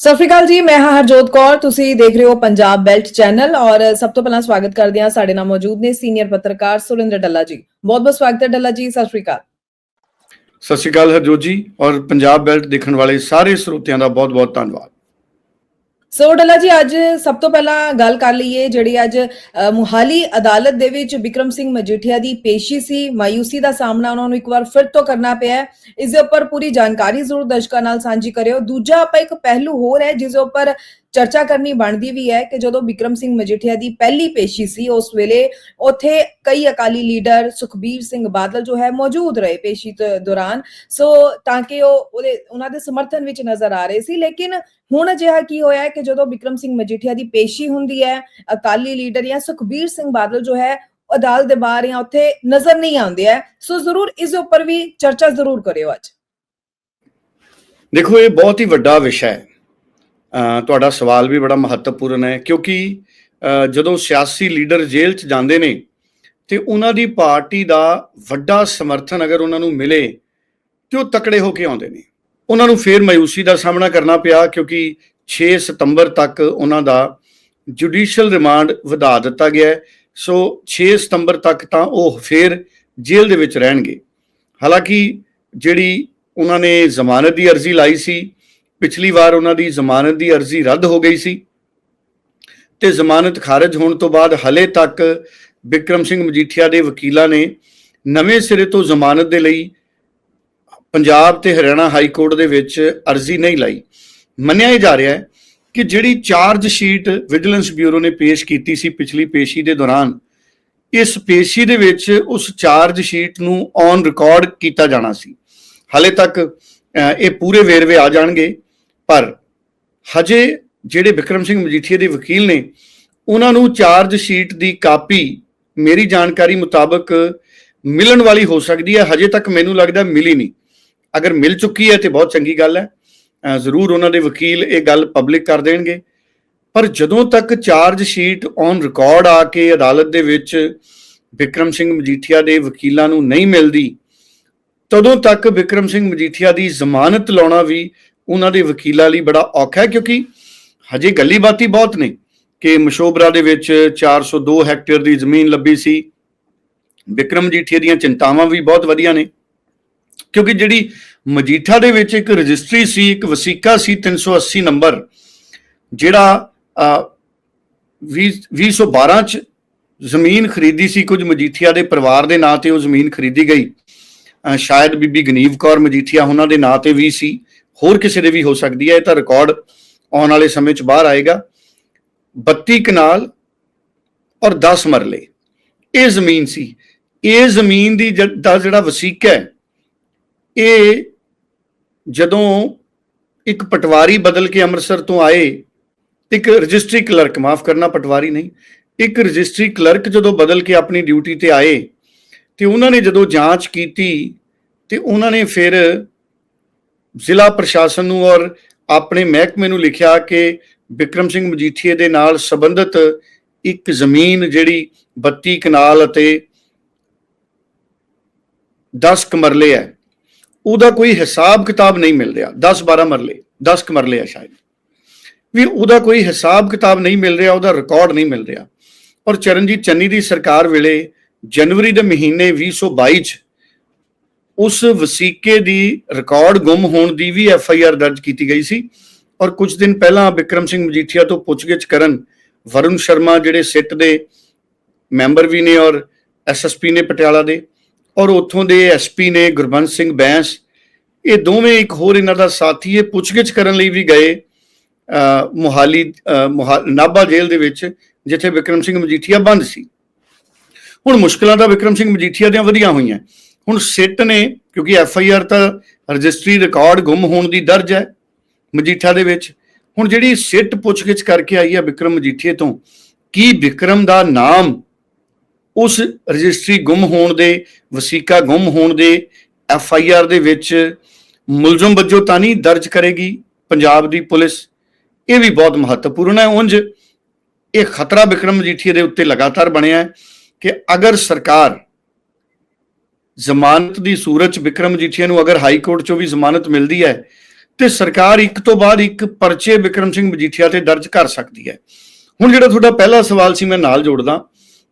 ਸਤਿ ਸ਼੍ਰੀ ਅਕਾਲ ਜੀ, ਮੈਂ ਹਾਂ ਹਰਜੋਤ ਕੌਰ, ਤੁਸੀਂ ਦੇਖ ਰਹੇ ਹੋ ਪੰਜਾਬ ਬੈਲਟ ਚੈਨਲ ਔਰ ਸਭ ਤੋਂ ਪਹਿਲਾਂ ਸਵਾਗਤ ਕਰਦੇ ਹਾਂ ਸਾਡੇ ਨਾਲ ਮੌਜੂਦ ਨੇ ਸੀਨੀਅਰ ਪੱਤਰਕਾਰ ਸੁਰਿੰਦਰ ਡੱਲਾ ਜੀ। ਬਹੁਤ ਬਹੁਤ ਸਵਾਗਤ ਹੈ ਡੱਲਾ ਜੀ, ਸਤਿ ਸ਼੍ਰੀ ਅਕਾਲ। ਸਤਿ ਸ਼੍ਰੀ ਅਕਾਲ ਹਰਜੋਤ ਜੀ, ਔਰ ਪੰਜਾਬ ਬੈਲਟ ਦੇਖਣ ਵਾਲੇ ਸਾਰੇ ਸਰੋਤਿਆਂ ਦਾ ਬਹੁਤ-ਬਹੁਤ ਧੰਨਵਾਦ। ਸੋ ਡੱਲਾ ਜੀ ਅੱਜ ਸਭ ਤੋਂ ਪਹਿਲਾਂ ਗੱਲ ਕਰ ਲਈਏ ਜਿਹੜੀ ਅੱਜ ਅ, ਮੁਹਾਲੀ ਅਦਾਲਤ ਦੇ ਵਿੱਚ ਵਿਕਰਮ ਸਿੰਘ ਮਜੀਠੀਆ ਦੀ ਪੇਸ਼ੀ ਸੀ ਮਾਯੂਸੀ ਦਾ ਸਾਹਮਣਾ ਉਹਨਾਂ ਨੂੰ ਇੱਕ ਵਾਰ ਫਿਰ ਤੋਂ ਕਰਨਾ ਪਿਆ ਹੈ। ਇਸ ਦੇ ਉੱਪਰ ਪੂਰੀ ਜਾਣਕਾਰੀ ਜ਼ਰੂਰ ਦਰਸ਼ਕਾਂ ਨਾਲ ਸਾਂਝੀ ਕਰਿਓ ਦੂਜਾ ਆਪਾਂ ਇੱਕ ਪਹਿਲੂ ਹੋਰ ਹੈ ਜਿਸ ਦੇ ਉੱਪਰ ਚਰਚਾ ਕਰਨੀ ਬਣਦੀ ਵੀ ਹੈ ਕਿ ਜਦੋਂ ਵਿਕਰਮ ਸਿੰਘ ਮਜੀਠੀਆ ਦੀ ਪਹਿਲੀ ਪੇਸ਼ੀ ਸੀ, ਉਸ ਵੇਲੇ ਉੱਥੇ ਕਈ ਅਕਾਲੀ ਲੀਡਰ ਸੁਖਬੀਰ ਸਿੰਘ ਬਾਦਲ ਜੋ ਹੈ ਮੌਜੂਦ ਰਹੇ ਪੇਸ਼ੀ ਦੌਰਾਨ। ਸੋ ਤਾਂ ਕਿ ਉਹ ਉਹਦੇ, ਉਹਨਾਂ ਦੇ ਸਮਰਥਨ ਵਿੱਚ ਨਜ਼ਰ ਆ ਰਹੇ ਸੀ, ਲੇਕਿਨ ਹੁਣ ਅਜਿਹਾ ਕੀ ਹੋਇਆ ਹੈ ਕਿ ਜਦੋਂ ਵਿਕਰਮ ਸਿੰਘ ਮਜੀਠੀਆ ਦੀ ਪੇਸ਼ੀ ਹੁੰਦੀ ਹੈ, ਅਕਾਲੀ ਲੀਡਰ ਜਾਂ ਸੁਖਬੀਰ ਸਿੰਘ ਬਾਦਲ ਜੋ ਹੈ, ਅਦਾਲਤ ਦੇ ਬਾਹਰ ਜਾਂ ਉੱਥੇ ਨਜ਼ਰ ਨਹੀਂ ਆਉਂਦੇ ਹੈ। ਸੋ ਜ਼ਰੂਰ ਇਸ ਉੱਪਰ ਵੀ ਚਰਚਾ ਜ਼ਰੂਰ ਕਰਿਓ ਅੱਜ। ਦੇਖੋ, ਇਹ ਬਹੁਤ ਹੀ ਵੱਡਾ ਵਿਸ਼ਾ ਹੈ। ਤੁਹਾਡਾ ਸਵਾਲ ਵੀ ਬੜਾ ਮਹੱਤਵਪੂਰਨ ਹੈ, ਕਿਉਂਕਿ ਜਦੋਂ ਸਿਆਸੀ ਲੀਡਰ ਜੇਲ੍ਹ 'ਚ ਜਾਂਦੇ ਨੇ ਤੇ ਉਹਨਾਂ ਦੀ ਪਾਰਟੀ ਦਾ ਵੱਡਾ ਸਮਰਥਨ ਅਗਰ ਉਹਨਾਂ ਨੂੰ ਮਿਲੇ, ਤੇ ਉਹ ਤਕੜੇ ਹੋ ਕੇ ਆਉਂਦੇ ਨੇ। ਉਹਨਾਂ ਨੂੰ ਫੇਰ ਮਾਯੂਸੀ ਦਾ ਸਾਹਮਣਾ ਕਰਨਾ ਪਿਆ, ਕਿਉਂਕਿ 6 ਸਤੰਬਰ ਤੱਕ ਉਹਨਾਂ ਦਾ ਜੁਡੀਸ਼ੀਅਲ ਰਿਮਾਂਡ ਵਧਾ ਦਿੱਤਾ ਗਿਆ ਸੋ 6 ਸਤੰਬਰ ਤੱਕ ਤਾਂ ਉਹ ਫੇਰ ਜੇਲ੍ਹ ਦੇ ਵਿੱਚ ਰਹਿਣਗੇ। ਹਾਲਾਂਕਿ ਜਿਹੜੀ ਉਹਨਾਂ ਨੇ ਜ਼ਮਾਨਤ ਦੀ ਅਰਜ਼ੀ ਲਾਈ ਸੀ ਪਿਛਲੀ ਵਾਰ ਉਹਨਾਂ ਦੀ ਜ਼ਮਾਨਤ ਦੀ ਅਰਜ਼ੀ ਰੱਦ ਹੋ ਗਈ ਸੀ ਤੇ ਜ਼ਮਾਨਤ ਖਾਰਜ ਹੋਣ ਤੋਂ ਬਾਅਦ ਹਲੇ ਤੱਕ ਵਿਕਰਮ ਸਿੰਘ ਮਜੀਠੀਆ ਦੇ ਵਕੀਲਾਂ ਨੇ ਨਵੇਂ ਸਿਰੇ ਤੋਂ ਜ਼ਮਾਨਤ ਦੇ ਲਈ ਪੰਜਾਬ ਤੇ ਹਰਿਆਣਾ ਹਾਈ ਕੋਰਟ ਦੇ ਵਿੱਚ ਅਰਜ਼ੀ ਨਹੀਂ ਲਾਈ। ਮੰਨਿਆ ਜਾ ਰਿਹਾ ਹੈ ਕਿ ਜਿਹੜੀ ਚਾਰਜ ਸ਼ੀਟ ਵਿਜੀਲੈਂਸ ਬਿਊਰੋ ਨੇ ਪੇਸ਼ ਕੀਤੀ ਸੀ ਪਿਛਲੀ ਪੇਸ਼ੀ ਦੇ ਦੌਰਾਨ, ਇਸ ਪੇਸ਼ੀ ਦੇ ਵਿੱਚ ਉਸ ਚਾਰਜ ਸ਼ੀਟ ਨੂੰ ਔਨ ਰਿਕਾਰਡ ਕੀਤਾ ਜਾਣਾ ਸੀ। ਹਲੇ ਤੱਕ ਇਹ ਪੂਰੇ ਵੇਰਵੇ ਆ ਜਾਣਗੇ। ਪਰ ਹਜੇ ਜਿਹੜੇ ਵਿਕਰਮ ਸਿੰਘ ਮਜੀਠੀਆ ਦੇ ਵਕੀਲ ਨੇ, ਉਹਨਾਂ ਨੂੰ ਚਾਰਜ ਸ਼ੀਟ ਦੀ ਕਾਪੀ ਮੇਰੀ ਜਾਣਕਾਰੀ ਮੁਤਾਬਕ ਮਿਲਣ ਵਾਲੀ ਹੋ ਸਕਦੀ ਹੈ, ਹਜੇ ਤੱਕ ਮੈਨੂੰ ਲੱਗਦਾ ਮਿਲੀ ਨਹੀਂ। ਅਗਰ ਮਿਲ ਚੁੱਕੀ ਹੈ ਤੇ ਬਹੁਤ ਚੰਗੀ ਗੱਲ ਹੈ। ਜ਼ਰੂਰ ਉਹਨਾਂ ਦੇ ਵਕੀਲ ਇਹ ਗੱਲ ਪਬਲਿਕ ਕਰ ਦੇਣਗੇ। ਪਰ ਜਦੋਂ ਤੱਕ ਚਾਰਜ ਸ਼ੀਟ ਔਨ ਰਿਕਾਰਡ ਆ ਕੇ ਅਦਾਲਤ ਦੇ ਵਿੱਚ ਵਿਕਰਮ ਸਿੰਘ ਮਜੀਠੀਆ ਦੇ ਵਕੀਲਾਂ ਨੂੰ ਨਹੀਂ ਮਿਲਦੀ, ਤਦੋਂ ਤੱਕ ਵਿਕਰਮ ਸਿੰਘ ਮਜੀਠੀਆ ਦੀ ਜ਼ਮਾਨਤ ਲਾਉਣਾ ਵੀ ਉਹਨਾਂ ਦੇ ਵਕੀਲਾਂ ਲਈ ਬੜਾ ਔਖਾ ਹੈ ਕਿਉਂਕਿ ਹਜੇ ਗੱਲੀ ਬਾਤੀ ਬਹੁਤ ਨੇ ਕਿ ਮਸ਼ੋਬਰਾ ਦੇ ਵਿੱਚ 402 ਹੈਕਟੇਅਰ ਦੀ ਜ਼ਮੀਨ ਲੱਭੀ ਸੀ। ਵਿਕਰਮ ਮਜੀਠੀਆ ਦੀਆਂ ਚਿੰਤਾਵਾਂ ਵੀ ਬਹੁਤ ਵਧੀਆ ਨੇ। ਕਿਉਂਕਿ ਜਿਹੜੀ ਮਜੀਠਾ ਦੇ ਵਿੱਚ ਇੱਕ ਰਜਿਸਟਰੀ ਸੀ ਇੱਕ ਵਸੀਕਾ ਸੀ 380 ਨੰਬਰ ਜਿਹੜਾ ਅ, 20 2012 ਚ ਜ਼ਮੀਨ ਖਰੀਦੀ ਸੀ ਕੁਝ ਮਜੀਠੀਆ ਦੇ ਪਰਿਵਾਰ ਦੇ ਨਾਂ ਤੇ ਉਹ ਜ਼ਮੀਨ ਖਰੀਦੀ ਗਈ। ਸ਼ਾਇਦ ਬੀਬੀ ਗਨੀਵ ਕੌਰ ਮਜੀਠੀਆ ਉਹਨਾਂ ਦੇ ਨਾਂ ਤੇ ਵੀ ਸੀ। ਹੋਰ ਕਿਸੇ ਦੇ ਵੀ ਹੋ ਸਕਦੀ ਹੈ, ਇਹ ਤਾਂ ਰਿਕਾਰਡ ਆਉਣ ਵਾਲੇ ਸਮੇਂ 'ਚ ਬਾਹਰ ਆਏਗਾ। 32 ਕਨਾਲ ਔਰ 10 ਮਰਲੇ। ਇਹ ਜ਼ਮੀਨ ਸੀ। ਇਹ ਜ਼ਮੀਨ ਦੀ ਜ- ਦਾ ਜਿਹੜਾ ਵਸੀਕਾ ਹੈ, ਇਹ ਜਦੋਂ ਇੱਕ ਪਟਵਾਰੀ ਬਦਲ ਕੇ ਅੰਮ੍ਰਿਤਸਰ ਤੋਂ ਆਏ, ਇੱਕ ਰਜਿਸਟਰੀ ਕਲਰਕ, ਮਾਫ ਕਰਨਾ ਪਟਵਾਰੀ ਨਹੀਂ, ਇੱਕ ਰਜਿਸਟਰੀ ਕਲਰਕ ਜਦੋਂ ਬਦਲ ਕੇ ਆਪਣੀ ਡਿਊਟੀ ਤੇ ਆਏ, ਤੇ ਉਹਨਾਂ ਨੇ ਜਦੋਂ ਜਾਂਚ ਕੀਤੀ, ਤੇ ਉਹਨਾਂ ਨੇ ਫਿਰ ਜ਼ਿਲ੍ਹਾ ਪ੍ਰਸ਼ਾਸਨ ਨੂੰ ਔਰ ਆਪਣੇ ਮਹਿਕਮੇ ਨੂੰ ਲਿਖਿਆ ਕਿ ਵਿਕਰਮ ਸਿੰਘ ਮਜੀਠੀਏ ਦੇ ਨਾਲ ਸੰਬੰਧਿਤ ਇੱਕ ਜ਼ਮੀਨ ਜਿਹੜੀ 32 ਕਨਾਲ ਅਤੇ 10 ਕਮਰਲੇ ਹੈ, ਉਹਦਾ ਕੋਈ ਹਿਸਾਬ ਕਿਤਾਬ ਨਹੀਂ ਮਿਲ ਰਿਹਾ 10 12 ਮਰਲੇ 10 ਕਮਰਲੇ ਹੈ ਸ਼ਾਇਦ। ਵੀ ਉਹਦਾ ਕੋਈ ਹਿਸਾਬ ਕਿਤਾਬ ਨਹੀਂ ਮਿਲ ਰਿਹਾ, ਉਹਦਾ ਰਿਕਾਰਡ ਨਹੀਂ ਮਿਲ ਰਿਹਾ। ਔਰ ਚਰਨਜੀਤ ਚੰਨੀ ਦੀ ਸਰਕਾਰ ਵੇਲੇ ਜਨਵਰੀ ਦੇ ਮਹੀਨੇ 2022 ਚ ਉਸ ਵਸੀਕੇ ਦੀ ਰਿਕਾਰਡ ਗੁੰਮ ਹੋਣ ਦੀ ਵੀ ਐਫ ਆਈ ਆਰ ਦਰਜ ਕੀਤੀ ਗਈ ਸੀ। ਔਰ ਕੁਝ ਦਿਨ ਪਹਿਲਾਂ ਵਿਕਰਮ ਸਿੰਘ ਮਜੀਠੀਆ ਤੋਂ ਪੁੱਛਗਿੱਛ ਕਰਨ ਵਰੁਣ ਸ਼ਰਮਾ ਜਿਹੜੇ ਸਿੱਟ ਦੇ ਮੈਂਬਰ ਵੀ ਨੇ ਔਰ ਐਸਐਸਪੀ ਨੇ ਪਟਿਆਲਾ ਦੇ ਔਰ ਉੱਥੋਂ ਦੇ ਐਸਪੀ ਨੇ ਗੁਰਬੰਸ ਸਿੰਘ ਬੈਂਸ ਇਹ ਦੋਵੇਂ ਇੱਕ ਹੋਰ ਇਹਨਾਂ ਦਾ ਸਾਥੀ ਇਹ ਪੁੱਛਗਿੱਛ ਕਰਨ ਲਈ ਵੀ ਗਏ ਅ, ਮੁਹਾਲੀ ਅ, ਨਾਭਾ ਜੇਲ੍ਹ ਦੇ ਵਿੱਚ ਜਿੱਥੇ ਵਿਕਰਮ ਸਿੰਘ ਮਜੀਠੀਆ ਬੰਦ ਸੀ। ਹੁਣ ਮੁਸ਼ਕਲਾਂ ਤਾਂ ਵਿਕਰਮ ਸਿੰਘ ਮਜੀਠੀਆ ਦੀਆਂ ਵਧੀਆਂ ਹੋਈਆਂ। ਹੁਣ ਸਿੱਟ ਨੇ, ਕਿਉਂਕਿ ਐਫ ਆਈ ਆਰ ਤਾਂ ਰਜਿਸਟਰੀ ਰਿਕਾਰਡ ਗੁੰਮ ਹੋਣ ਦੀ ਦਰਜ ਹੈ ਮਜੀਠਾ ਦੇ ਵਿੱਚ। ਹੁਣ ਜਿਹੜੀ ਸਿੱਟ ਪੁੱਛਗਿੱਛ ਕਰਕੇ ਆਈ ਹੈ ਵਿਕਰਮ ਮਜੀਠੀਏ ਤੋਂ, ਕੀ ਵਿਕਰਮ ਦਾ ਨਾਮ ਉਸ ਰਜਿਸਟਰੀ ਗੁੰਮ ਹੋਣ ਦੇ, ਵਸੀਕਾ ਗੁੰਮ ਹੋਣ ਦੇ, ਐਫ ਆਈ ਆਰ ਦੇ ਵਿੱਚ ਮੁਲਜ਼ਮ ਵਜੋਂ ਤਾਂ ਨਹੀਂ ਦਰਜ ਕਰੇਗੀ ਪੰਜਾਬ ਦੀ ਪੁਲਿਸ? ਇਹ ਵੀ ਬਹੁਤ ਮਹੱਤਵਪੂਰਨ ਹੈ। ਉਂਝ ਇਹ ਖਤਰਾ ਵਿਕਰਮ ਮਜੀਠੀਏ ਦੇ ਉੱਤੇ ਲਗਾਤਾਰ ਬਣਿਆ ਹੈ ਕਿ ਅਗਰ ਸਰਕਾਰ ਜ਼ਮਾਨਤ ਦੀ ਸੂਰਤ ਚ ਵਿਕਰਮ ਮਜੀਠੀਆ ਨੂੰ ਅਗਰ ਹਾਈ ਕੋਰਟ ਚੋਂ ਵੀ ਜ਼ਮਾਨਤ ਮਿਲਦੀ ਹੈ, ਤੇ ਸਰਕਾਰ ਇੱਕ ਤੋਂ ਬਾਅਦ ਇੱਕ ਪਰਚੇ ਵਿਕਰਮ ਸਿੰਘ ਮਜੀਠੀਆ ਤੇ ਦਰਜ ਕਰ ਸਕਦੀ ਹੈ। ਹੁਣ ਜਿਹੜਾ ਤੁਹਾਡਾ ਪਹਿਲਾ ਸਵਾਲ ਸੀ, ਮੈਂ ਨਾਲ ਜੋੜਦਾ,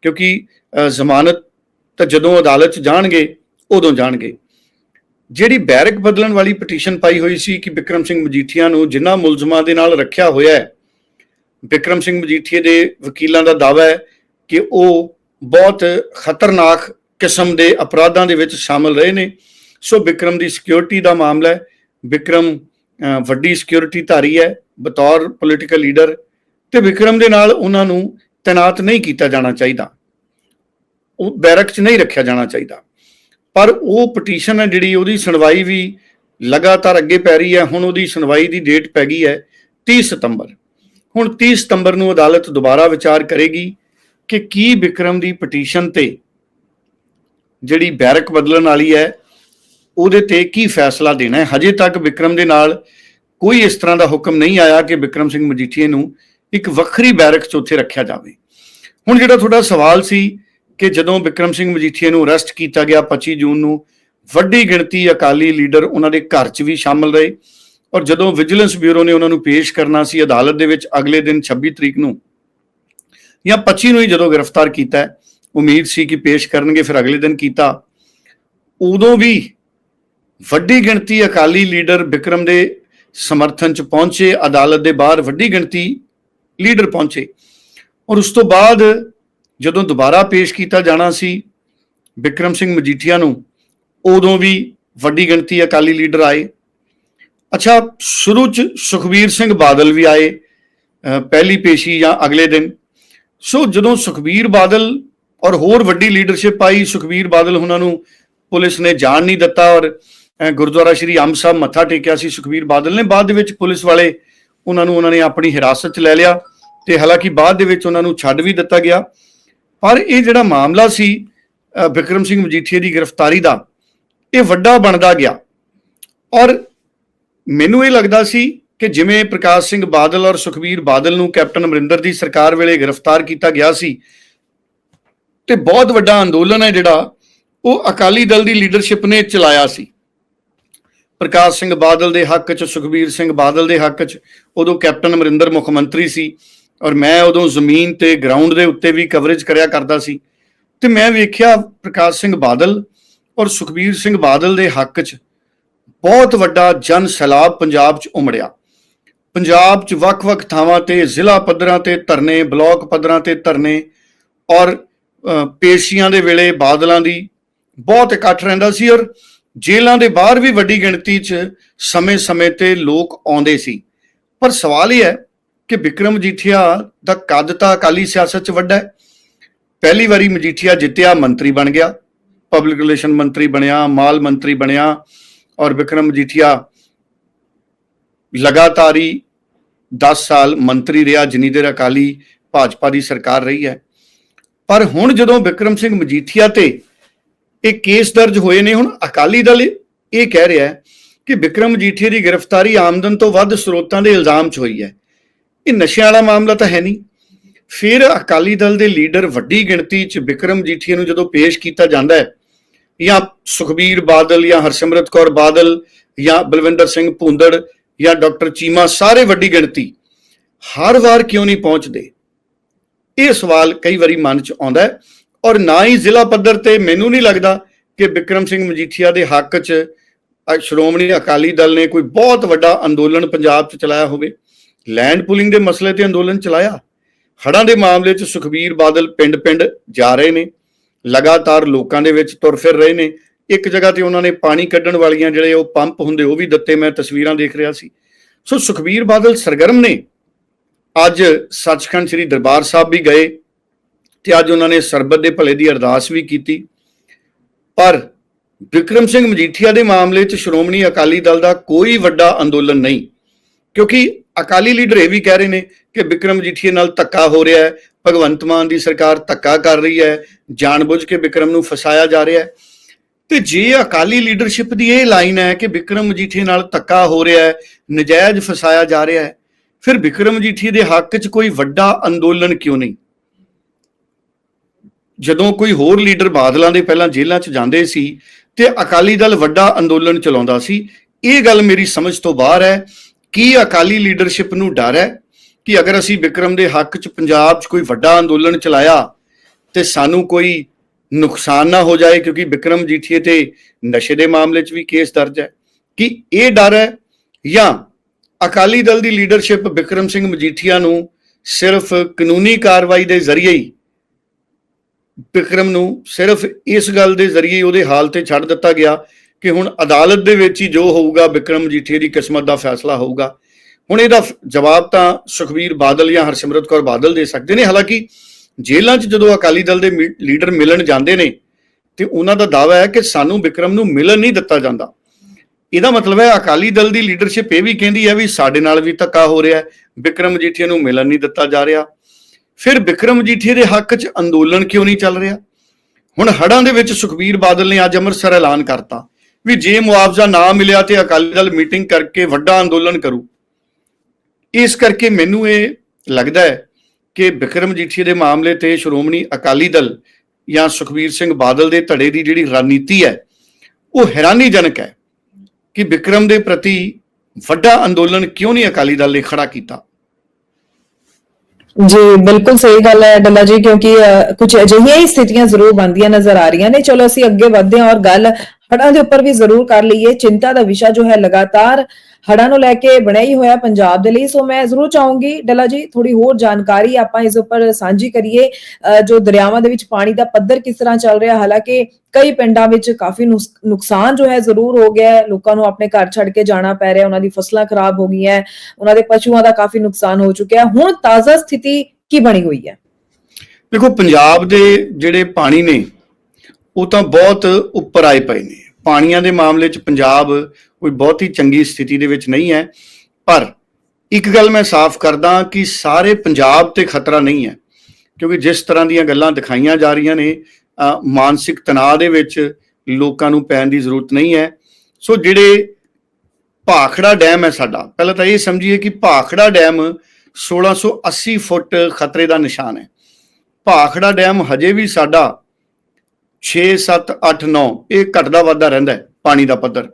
ਕਿਉਂਕਿ ਜ਼ਮਾਨਤ ਤਾਂ ਜਦੋਂ ਅਦਾਲਤ 'ਚ ਜਾਣਗੇ, ਉਦੋਂ ਜਾਣਗੇ। ਜਿਹੜੀ ਬੈਰਕ ਬਦਲਣ ਵਾਲੀ ਪਟੀਸ਼ਨ ਪਾਈ ਹੋਈ ਸੀ ਕਿ ਵਿਕਰਮ ਸਿੰਘ ਮਜੀਠੀਆ ਨੂੰ ਜਿਨ੍ਹਾਂ ਮੁਲਜ਼ਮਾਂ ਦੇ ਨਾਲ ਰੱਖਿਆ ਹੋਇਆ ਹੈ, ਵਿਕਰਮ ਸਿੰਘ ਮਜੀਠੀਆ ਦੇ ਵਕੀਲਾਂ ਦਾ ਦਾਅਵਾ ਹੈ ਕਿ ਉਹ ਬਹੁਤ ਖਤਰਨਾਕ ਕਿਸਮ ਦੇ ਅਪਰਾਧਾਂ ਦੇ ਵਿੱਚ ਸ਼ਾਮਲ ਰਹੇ ਨੇ। ਸੋ ਵਿਕਰਮ ਦੀ ਸਿਕਿਉਰਿਟੀ ਦਾ ਮਾਮਲਾ ਹੈ। ਵਿਕਰਮ ਵੱਡੀ ਸਿਕਿਉਰਿਟੀ ਧਾਰੀ ਹੈ, ਬਤੌਰ ਪੋਲੀਟੀਕਲ ਲੀਡਰ ਤੇ ਵਿਕਰਮ ਦੇ ਨਾਲ ਉਹਨਾਂ ਨੂੰ ਤੈਨਾਤ ਨਹੀਂ ਕੀਤਾ ਜਾਣਾ ਚਾਹੀਦਾ। ਉਹ ਬੈਰਕ 'ਚ ਨਹੀਂ ਰੱਖਿਆ ਜਾਣਾ ਚਾਹੀਦਾ। ਪਰ ਉਹ ਪਟੀਸ਼ਨ ਹੈ ਜਿਹੜੀ ਉਹਦੀ ਸੁਣਵਾਈ ਵੀ ਲਗਾਤਾਰ ਅੱਗੇ ਪੈ ਰਹੀ ਹੈ। ਹੁਣ ਉਹਦੀ ਸੁਣਵਾਈ ਦੀ ਡੇਟ ਪੈ ਗਈ ਹੈ 30 ਸਤੰਬਰ। ਹੁਣ 30 ਸਤੰਬਰ ਨੂੰ ਅਦਾਲਤ ਦੁਬਾਰਾ ਵਿਚਾਰ ਕਰੇਗੀ ਕਿ ਕੀ ਵਿਕਰਮ ਦੀ ਪਟੀਸ਼ਨ ਤੇ ਜਿਹੜੀ ਬੈਰਕ ਬਦਲਣ ਵਾਲੀ ਹੈ ਉਹਦੇ ਤੇ ਕੀ ਫੈਸਲਾ ਦੇਣਾ ਹੈ? ਹਜੇ ਤੱਕ ਵਿਕਰਮ ਦੇ ਨਾਲ ਕੋਈ ਇਸ ਤਰ੍ਹਾਂ ਦਾ ਹੁਕਮ ਨਹੀਂ ਆਇਆ ਕਿ ਵਿਕਰਮ ਸਿੰਘ ਮਜੀਠੀਏ ਨੂੰ ਇੱਕ ਵੱਖਰੀ ਬੈਰਕ 'ਚ ਉੱਥੇ ਰੱਖਿਆ ਜਾਵੇ। ਹੁਣ ਜਿਹੜਾ ਤੁਹਾਡਾ ਸਵਾਲ ਸੀ ਕਿ ਜਦੋਂ ਵਿਕਰਮ ਸਿੰਘ ਮਜੀਠੀਏ ਨੂੰ ਅਰੈਸਟ ਕੀਤਾ ਗਿਆ 25 ਜੂਨ ਨੂੰ ਵੱਡੀ ਗਿਣਤੀ ਅਕਾਲੀ ਲੀਡਰ ਉਹਨਾਂ ਦੇ ਘਰ 'ਚ ਵੀ ਸ਼ਾਮਲ ਰਹੇ ਔਰ ਜਦੋਂ ਵਿਜੀਲੈਂਸ ਬਿਊਰੋ ਨੇ ਉਹਨਾਂ ਨੂੰ ਪੇਸ਼ ਕਰਨਾ ਸੀ ਅਦਾਲਤ ਦੇ ਵਿੱਚ ਅਗਲੇ ਦਿਨ 26 ਤਰੀਕ ਨੂੰ ਜਾਂ 25 ਨੂੰ ਹੀ ਜਦੋਂ ਗ੍ਰਿਫਤਾਰ ਕੀਤਾ ਹੈ, ਉਮੀਦ ਸੀ ਕਿ ਪੇਸ਼ ਕਰਨਗੇ, ਫਿਰ ਅਗਲੇ ਦਿਨ ਕੀਤਾ। ਉਦੋਂ ਵੀ ਵੱਡੀ ਗਿਣਤੀ ਅਕਾਲੀ ਲੀਡਰ ਵਿਕਰਮ ਦੇ ਸਮਰਥਨ ਚ ਪਹੁੰਚੇ, ਅਦਾਲਤ ਦੇ ਬਾਹਰ ਵੱਡੀ ਗਿਣਤੀ ਲੀਡਰ ਪਹੁੰਚੇ। ਔਰ ਉਸ ਤੋਂ ਬਾਅਦ ਜਦੋਂ ਦੁਬਾਰਾ ਪੇਸ਼ ਕੀਤਾ ਜਾਣਾ ਸੀ ਵਿਕਰਮ ਸਿੰਘ ਮਜੀਠੀਆ ਨੂੰ, ਉਦੋਂ ਵੀ ਵੱਡੀ ਗਿਣਤੀ ਅਕਾਲੀ ਲੀਡਰ ਆਏ। ਅੱਛਾ, ਸ਼ੁਰੂ ਚ ਸੁਖਬੀਰ ਸਿੰਘ ਬਾਦਲ ਵੀ ਆਏ ਪਹਿਲੀ ਪੇਸ਼ੀ ਜਾਂ ਅਗਲੇ ਦਿਨ। ਸੋ ਜਦੋਂ ਸੁਖਬੀਰ ਬਾਦਲ ਔਰ ਹੋਰ ਵੱਡੀ ਲੀਡਰਸ਼ਿਪ ਆਈ ਸੁਖਬੀਰ ਬਾਦਲ ਉਹਨਾਂ ਨੂੰ। ਪੁਲਿਸ ਨੇ ਜਾਣ ਨਹੀਂ ਦਿੱਤਾ ਔਰ ਗੁਰਦੁਆਰਾ ਸ਼੍ਰੀ ਅੰਬ ਸਾਹਿਬ ਮੱਥਾ ਟੇਕਿਆ ਸੀ ਸੁਖਬੀਰ ਬਾਦਲ ਨੇ। ਬਾਅਦ ਦੇ ਵਿੱਚ ਪੁਲਿਸ ਵਾਲੇ ਉਹਨਾਂ ਨੂੰ ਉਹਨਾਂ ਨੇ ਆਪਣੀ ਹਿਰਾਸਤ 'ਚ ਲੈ ਲਿਆ ਤੇ ਹਾਲਾਂਕਿ ਬਾਅਦ ਦੇ ਵਿੱਚ ਉਹਨਾਂ ਨੂੰ ਛੱਡ ਵੀ ਦਿੱਤਾ ਗਿਆ। ਪਰ ਇਹ ਜਿਹੜਾ ਮਾਮਲਾ ਸੀ, ਅਹ, ਵਿਕਰਮ ਸਿੰਘ ਮਜੀਠੀਆ ਦੀ ਗ੍ਰਿਫਤਾਰੀ ਦਾ, ਇਹ ਵੱਡਾ ਬਣਦਾ ਗਿਆ। ਔਰ ਮੈਨੂੰ ਇਹ ਲੱਗਦਾ ਸੀ ਕਿ ਜਿਵੇਂ ਪ੍ਰਕਾਸ਼ ਸਿੰਘ ਬਾਦਲ ਔਰ ਸੁਖਬੀਰ ਬਾਦਲ ਨੂੰ ਕੈਪਟਨ ਅਮਰਿੰਦਰ ਦੀ ਸਰਕਾਰ ਵੇਲੇ ਗ੍ਰਿਫਤਾਰ ਕੀਤਾ ਗਿਆ ਸੀ ਤੇ ਬਹੁਤ ਵੱਡਾ ਅੰਦੋਲਨ ਹੈ ਜਿਹੜਾ, ਉਹ ਅਕਾਲੀ ਦਲ ਦੀ ਲੀਡਰਸ਼ਿਪ ਨੇ ਚਲਾਇਆ ਸੀ। ਪ੍ਰਕਾਸ਼ ਸਿੰਘ ਬਾਦਲ ਦੇ ਹੱਕ 'ਚ, ਸੁਖਬੀਰ ਸਿੰਘ ਬਾਦਲ ਦੇ ਹੱਕ 'ਚ, ਉਦੋਂ ਕੈਪਟਨ ਅਮਰਿੰਦਰ ਮੁੱਖ ਮੰਤਰੀ ਸੀ ਔਰ ਮੈਂ ਉਦੋਂ ਜ਼ਮੀਨ ਤੇ ਗਰਾਊਂਡ ਦੇ ਉੱਤੇ ਵੀ ਕਵਰੇਜ ਕਰਿਆ ਕਰਦਾ ਸੀ। ਤੇ ਮੈਂ ਵੇਖਿਆ ਪ੍ਰਕਾਸ਼ ਸਿੰਘ ਬਾਦਲ ਔਰ ਸੁਖਬੀਰ ਸਿੰਘ ਬਾਦਲ ਦੇ ਹੱਕ 'ਚ ਬਹੁਤ ਵੱਡਾ ਜਨ ਸੈਲਾਬ ਪੰਜਾਬ 'ਚ ਉਮੜਿਆ। ਪੰਜਾਬ 'ਚ ਵੱਖ-ਵੱਖ ਥਾਵਾਂ ਤੇ ਜ਼ਿਲ੍ਹਾ ਪੱਧਰਾਂ ਤੇ ਧਰਨੇ, ਬਲਾਕ ਪੱਧਰਾਂ ਤੇ ਧਰਨੇ ਔਰ ਪੇਸ਼ੀਆਂ ਦੇ ਵੇਲੇ ਬਾਦਲਾਂ ਦੀ ਬਹੁਤ ਇਕੱਠ ਰਹਿੰਦਾ ਸੀ ਔਰ ਜੇਲ੍ਹਾਂ ਦੇ ਬਾਹਰ ਵੀ ਵੱਡੀ ਗਿਣਤੀ 'ਚ ਸਮੇਂ-ਸਮੇਂ ਤੇ ਲੋਕ ਆਉਂਦੇ ਸੀ। ਪਰ ਸਵਾਲ ਇਹ ਹੈ ਕਿ ਵਿਕਰਮ ਮਜੀਠੀਆ ਦਾ ਕੱਦ ਤਾਂ ਅਕਾਲੀ ਸਿਆਸਤ 'ਚ ਵੱਡਾ ਹੈ। ਪਹਿਲੀ ਵਾਰੀ ਮਜੀਠੀਆ ਜਿੱਤਿਆ, ਮੰਤਰੀ ਬਣ ਗਿਆ ਪਬਲਿਕ ਰਿਲੇਸ਼ਨ ਮੰਤਰੀ ਬਣਿਆ, ਮਾਲ ਮੰਤਰੀ ਬਣਿਆ ਔਰ ਵਿਕਰਮ ਮਜੀਠੀਆ ਲਗਾਤਾਰ ਹੀ 10 ਸਾਲ ਮੰਤਰੀ ਰਿਹਾ, ਜਿੰਨੀ ਦੇਰ ਅਕਾਲੀ ਭਾਜਪਾ ਦੀ ਸਰਕਾਰ ਰਹੀ ਹੈ। ਪਰ ਹੁਣ ਜਦੋਂ ਵਿਕਰਮ ਸਿੰਘ ਮਜੀਠੀਆ ਤੇ ਇਹ ਕੇਸ ਦਰਜ ਹੋਏ ਨੇ, ਹੁਣ ਅਕਾਲੀ ਦਲ ਇਹ ਕਹਿ ਰਿਹਾ ਹੈ ਕਿ ਵਿਕਰਮ ਮਜੀਠੀਆ ਦੀ ਗ੍ਰਿਫਤਾਰੀ ਆਮਦਨ ਤੋਂ ਵੱਧ ਸਰੋਤਾਂ ਦੇ ਇਲਜ਼ਾਮ 'ਚ ਹੋਈ ਹੈ। ਇਹ ਨਸ਼ਿਆਂ ਵਾਲਾ ਮਾਮਲਾ ਤਾਂ ਹੈ ਨਹੀਂ। ਫਿਰ ਅਕਾਲੀ ਦਲ ਦੇ ਲੀਡਰ ਵੱਡੀ ਗਿਣਤੀ 'ਚ ਵਿਕਰਮ ਮਜੀਠੀਆ ਨੂੰ ਜਦੋਂ ਪੇਸ਼ ਕੀਤਾ ਜਾਂਦਾ ਹੈ, ਜਾਂ ਸੁਖਬੀਰ ਬਾਦਲ ਜਾਂ ਹਰਸਿਮਰਤ ਕੌਰ ਬਾਦਲ ਜਾਂ ਬਲਵਿੰਦਰ ਸਿੰਘ ਭੁੰਦੜ ਜਾਂ ਡਾਕਟਰ ਚੀਮਾ, ਸਾਰੇ ਵੱਡੀ ਗਿਣਤੀ, ਹਰ ਵਾਰ ਕਿਉਂ ਨਹੀਂ ਪਹੁੰਚਦੇ? ਇਹ ਸਵਾਲ ਕਈ ਵਾਰੀ ਮਨ 'ਚ ਆਉਂਦਾ ਔਰ ਨਾ ਹੀ ਜ਼ਿਲ੍ਹਾ ਪੱਧਰ ਤੇ ਮੈਨੂੰ ਨਹੀਂ ਲੱਗਦਾ ਕਿ ਵਿਕਰਮ ਸਿੰਘ ਮਜੀਠੀਆ ਦੇ ਹੱਕ 'ਚ ਸ਼੍ਰੋਮਣੀ ਅਕਾਲੀ ਦਲ ਨੇ ਕੋਈ ਬਹੁਤ ਵੱਡਾ ਅੰਦੋਲਨ ਪੰਜਾਬ 'ਚ ਚਲਾਇਆ ਹੋਵੇ। ਲੈਂਡ ਪੁਲਿੰਗ ਦੇ ਮਸਲੇ ਤੇ ਅੰਦੋਲਨ ਚਲਾਇਆ। ਹੜ੍ਹਾਂ ਦੇ ਮਾਮਲੇ 'ਚ ਸੁਖਬੀਰ ਬਾਦਲ ਪਿੰਡ-ਪਿੰਡ ਜਾ ਰਹੇ ਨੇ। ਲਗਾਤਾਰ ਲੋਕਾਂ ਦੇ ਵਿੱਚ ਤੁਰ ਫਿਰ ਰਹੇ ਨੇ। ਇੱਕ ਜਗ੍ਹਾ ਤੇ ਉਹਨਾਂ ਨੇ ਪਾਣੀ ਕੱਢਣ ਵਾਲੀਆਂ ਜਿਹੜੇ ਉਹ ਪੰਪ ਹੁੰਦੇ ਉਹ ਵੀ ਦਿੱਤੇ ਮੈਂ ਤਸਵੀਰਾਂ ਦੇਖ ਰਿਹਾ ਸੀ। ਸੋ ਸੁਖਬੀਰ ਬਾਦਲ ਸਰਗਰਮ ਨੇ। ਅੱਜ ਸੱਚਖੰਡ ਸ੍ਰੀ ਦਰਬਾਰ ਸਾਹਿਬ ਵੀ ਗਏ ਤੇ ਅੱਜ ਉਹਨਾਂ ਨੇ ਸਰਬਤ ਦੇ ਭਲੇ ਦੀ ਅਰਦਾਸ ਵੀ ਕੀਤੀ। ਪਰ ਵਿਕਰਮ ਸਿੰਘ ਮਜੀਠੀਆ ਦੇ ਮਾਮਲੇ 'ਚ ਸ਼੍ਰੋਮਣੀ ਅਕਾਲੀ ਦਲ ਦਾ ਕੋਈ ਵੱਡਾ ਅੰਦੋਲਨ ਨਹੀਂ, ਕਿਉਂਕਿ ਅਕਾਲੀ ਲੀਡਰ ਇਹ ਵੀ ਕਹਿ ਰਹੇ ਨੇ ਕਿ ਵਿਕਰਮ ਮਜੀਠੀਆ ਨਾਲ ਧੱਕਾ ਹੋ ਰਿਹਾ ਹੈ, ਭਗਵੰਤ ਮਾਨ ਦੀ ਸਰਕਾਰ ਧੱਕਾ ਕਰ ਰਹੀ ਹੈ, ਜਾਣਬੁੱਝ ਕੇ ਵਿਕਰਮ ਨੂੰ ਫਸਾਇਆ ਜਾ ਰਿਹਾ ਹੈ। ਤੇ ਜੇ ਅਕਾਲੀ ਲੀਡਰਸ਼ਿਪ ਦੀ ਇਹ ਲਾਈਨ ਹੈ ਕਿ ਵਿਕਰਮ ਮਜੀਠੀਆ ਨਾਲ ਧੱਕਾ ਹੋ ਰਿਹਾ ਹੈ, ਨਜਾਇਜ਼ ਫਸਾਇਆ ਜਾ ਰਿਹਾ ਹੈ ਫਿਰ ਵਿਕਰਮ ਮਜੀਠੀਆ ਦੇ ਹੱਕ 'ਚ ਕੋਈ ਵੱਡਾ ਅੰਦੋਲਨ ਕਿਉਂ ਨਹੀਂ? ਜਦੋਂ ਕੋਈ ਹੋਰ ਲੀਡਰ ਬਾਦਲਾਂ ਦੇ ਪਹਿਲਾਂ ਜੇਲ੍ਹਾਂ 'ਚ ਜਾਂਦੇ ਸੀ ਤੇ ਅਕਾਲੀ ਦਲ ਵੱਡਾ ਅੰਦੋਲਨ ਚਲਾਉਂਦਾ ਸੀ, ਇਹ ਗੱਲ ਮੇਰੀ ਸਮਝ ਤੋਂ ਬਾਹਰ ਹੈ ਕੀ ਅਕਾਲੀ ਲੀਡਰਸ਼ਿਪ ਨੂੰ ਡਰ ਹੈ ਕਿ ਅਗਰ ਅਸੀਂ ਵਿਕਰਮ ਦੇ ਹੱਕ 'ਚ ਪੰਜਾਬ 'ਚ ਕੋਈ ਵੱਡਾ ਅੰਦੋਲਨ ਚਲਾਇਆ ਤੇ ਸਾਨੂੰ ਕੋਈ ਨੁਕਸਾਨ ਨਾ ਹੋ ਜਾਏ, ਕਿਉਂਕਿ ਵਿਕਰਮ ਜੀਠੀਏ ਤੇ ਨਸ਼ੇ ਦੇ ਮਾਮਲੇ 'ਚ ਵੀ ਕੇਸ ਦਰਜ ਹੈ। ਕਿ ਇਹ ਡਰ ਹੈ ਜਾਂ ਅਕਾਲੀ ਦਲ ਦੀ ਲੀਡਰਸ਼ਿਪ ਵਿਕਰਮ ਸਿੰਘ ਮਜੀਠੀਆ ਨੂੰ ਸਿਰਫ ਕਾਨੂੰਨੀ ਕਾਰਵਾਈ ਦੇ ਜ਼ਰੀਏ ਹੀ ਵਿਕਰਮ ਨੂੰ ਸਿਰਫ ਇਸ ਗੱਲ ਦੇ ਜ਼ਰੀਏ ਉਹਦੇ ਹਾਲ ਤੇ ਛੱਡ ਦਿੱਤਾ ਗਿਆ ਕਿ ਹੁਣ ਅਦਾਲਤ ਦੇ ਵਿੱਚ ਹੀ ਜੋ ਹੋਊਗਾ ਵਿਕਰਮ ਮਜੀਠੀਆ ਦੀ ਕਿਸਮਤ ਦਾ ਫੈਸਲਾ ਹੋਊਗਾ। ਹੁਣ ਇਹਦਾ ਜਵਾਬ ਤਾਂ ਸੁਖਬੀਰ ਬਾਦਲ ਜਾਂ ਹਰਸਿਮਰਤ ਕੌਰ ਬਾਦਲ ਦੇ ਸਕਦੇ ਨੇ। ਹਾਲਾਂਕਿ ਜੇਲ੍ਹਾਂ 'ਚ ਜਦੋਂ ਅਕਾਲੀ ਦਲ ਦੇ ਮੀ- ਲੀਡਰ ਮਿਲਣ ਜਾਂਦੇ ਨੇ, ਤੇ ਉਹਨਾਂ ਦਾ ਦਾਅਵਾ ਹੈ ਕਿ ਸਾਨੂੰ ਵਿਕਰਮ ਨੂੰ ਮਿਲਣ ਨਹੀਂ ਦਿੱਤਾ ਜਾਂਦਾ। ਇਹਦਾ ਮਤਲਬ ਹੈ, ਅਕਾਲੀ ਦਲ ਦੀ ਲੀਡਰਸ਼ਿਪ ਇਹ ਵੀ ਕਹਿੰਦੀ ਹੈ ਵੀ ਸਾਡੇ ਨਾਲ ਵੀ ਧੱਕਾ ਹੋ ਰਿਹਾ ਹੈ, ਵਿਕਰਮ ਮਜੀਠੀਆ ਨੂੰ ਮਿਲਣ ਨਹੀਂ ਦਿੱਤਾ ਜਾ ਰਿਹਾ। ਫਿਰ ਵਿਕਰਮ ਮਜੀਠੀਆ ਦੇ ਹੱਕ 'ਚ ਅੰਦੋਲਨ ਕਿਉਂ ਨਹੀਂ ਚੱਲ ਰਿਹਾ? ਹੁਣ ਹੜਾਂ ਦੇ ਵਿੱਚ ਸੁਖਬੀਰ ਬਾਦਲ ਨੇ ਅੱਜ ਅੰਮ੍ਰਿਤਸਰ ਐਲਾਨ ਕਰਤਾ ਵੀ ਜੇ ਮੁਆਵਜ਼ਾ ਨਾ ਮਿਲਿਆ ਤੇ ਅਕਾਲੀ ਦਲ ਮੀਟਿੰਗ ਕਰਕੇ ਵੱਡਾ ਅੰਦੋਲਨ ਕਰੂ। ਇਸ ਕਰਕੇ ਮੈਨੂੰ ਇਹ ਲੱਗਦਾ ਹੈ ਕਿ ਵਿਕਰਮ ਜੀਠੀ ਦੇ ਮਾਮਲੇ ਤੇ ਸ਼੍ਰੋਮਣੀ ਅਕਾਲੀ ਦਲ ਜਾਂ ਸੁਖਬੀਰ ਸਿੰਘ ਬਾਦਲ ਦੇ ਧੜੇ ਦੀ ਜਿਹੜੀ ਰਣਨੀਤੀ ਹੈ, ਉਹ ਹੈਰਾਨੀਜਨਕ ਹੈ। ਕਿ ਵਿਕਰਮ ਦੇ ਪ੍ਰਤੀ ਵੱਡਾ ਅੰਦੋਲਨ ਕਿਉਂ ਨਹੀਂ ਅਕਾਲੀ ਦਲ ਨੇ ਖੜਾ ਕੀਤਾ? ਜੀ, ਬਿਲਕੁਲ ਸਹੀ ਗੱਲ ਹੈ ਡੱਲਾ ਜੀ, ਕਿਉਂਕਿ ਕੁਝ ਅਜਿਹੀਆਂ ਹੀ ਸਥਿਤੀਆਂ ਜ਼ਰੂਰ ਬਣਦੀਆਂ ਨਜ਼ਰ ਆ ਰਹੀਆਂ ਨੇ। ਚਲੋ, ਅਸੀਂ ਅੱਗੇ ਵਧਦੇ ਹਾਂ ਔਰ ਗੱਲ ਹੜ੍ਹਾਂ ਦੇ ਉੱਪਰ ਵੀ ਜ਼ਰੂਰ ਕਰ ਲਈਏ। ਚਿੰਤਾ ਦਾ ਵਿਸ਼ਾ ਜੋ ਹੈ ਲਗਾਤਾਰ ਹੜ੍ਹਾਂ ਨੂੰ ਲੈ ਕੇ ਬਣਿਆ ਹੀ ਹੋਇਆ ਪੰਜਾਬ ਦੇ ਲਈ। ਸੋ ਮੈਂ ਜ਼ਰੂਰ ਚਾਹੂੰਗੀ, ਡੱਲਾ ਜੀ ਥੋੜੀ ਹੋਰ ਜਾਣਕਾਰੀ ਆਪਾਂ ਇਸ ਉੱਪਰ ਸਾਂਝੀ ਕਰੀਏ। ਜੋ ਦਰਿਆਵਾਂ ਦੇ ਵਿੱਚ ਪਾਣੀ ਦਾ ਪੱਧਰ ਕਿਸ ਤਰ੍ਹਾਂ ਚੱਲ ਰਿਹਾ, ਹਾਲਾਂਕਿ ਕਈ ਪਿੰਡਾਂ ਵਿੱਚ ਕਾਫੀ ਨੁਸ- ਨੁਕਸਾਨ ਜੋ ਹੈ ਜ਼ਰੂਰ ਹੋ ਗਿਆ ਹੈ। ਲੋਕਾਂ ਨੂੰ ਆਪਣੇ ਘਰ ਛੱਡ ਕੇ ਜਾਣਾ ਪੈ ਰਿਹਾ, ਉਹਨਾਂ ਦੀ ਫਸਲਾਂ ਖਰਾਬ ਹੋ ਗਈਆਂ ਉਹਨਾਂ ਦੇ ਪਸ਼ੂਆਂ ਦਾ ਕਾਫੀ ਨੁਕਸਾਨ ਹੋ ਚੁੱਕਿਆ ਹੁਣ ਤਾਜ਼ਾ ਸਥਿਤੀ ਕੀ ਬਣੀ ਹੋਈ ਹੈ? ਦੇਖੋ, ਪੰਜਾਬ ਦੇ ਜਿਹੜੇ ਪਾਣੀ ਨੇ, ਉਹ ਤਾਂ ਬਹੁਤ ਉੱਪਰ ਆਏ ਪਏ ਨੇ। ਪਾਣੀਆਂ ਦੇ ਮਾਮਲੇ 'ਚ ਪੰਜਾਬ ਕੋਈ ਬਹੁਤ ਹੀ ਚੰਗੀ ਸਥਿਤੀ ਦੇ ਵਿੱਚ ਨਹੀਂ ਹੈ। ਪਰ ਇੱਕ ਗੱਲ ਮੈਂ ਸਾਫ਼ ਕਰਦਾ ਕਿ ਸਾਰੇ ਪੰਜਾਬ ਤੇ ਖਤਰਾ ਨਹੀਂ ਹੈ, ਕਿਉਂਕਿ ਜਿਸ ਤਰ੍ਹਾਂ ਦੀਆਂ ਗੱਲਾਂ ਦਿਖਾਈਆਂ ਜਾ ਰਹੀਆਂ ਨੇ ਮਾਨਸਿਕ ਤਣਾਅ ਦੇ ਵਿੱਚ ਲੋਕਾਂ ਨੂੰ ਪੈਣ ਦੀ ਜ਼ਰੂਰਤ ਨਹੀਂ ਹੈ। ਸੋ ਜਿਹੜੇ ਭਾਖੜਾ ਡੈਮ ਹੈ ਸਾਡਾ, ਪਹਿਲਾਂ ਤਾਂ ਇਹ ਸਮਝੀਏ ਕਿ ਭਾਖੜਾ ਡੈਮ 1680 ਫੁੱਟ ਖਤਰੇ ਦਾ ਨਿਸ਼ਾਨ ਹੈ। ਭਾਖੜਾ ਡੈਮ ਹਜੇ ਵੀ ਸਾਡਾ 6 7 8 9 ਇਹ ਘਟਦਾ ਵੱਧਦਾ ਰਹਿੰਦਾ ਹੈ ਪਾਣੀ ਦਾ ਪੱਧਰ।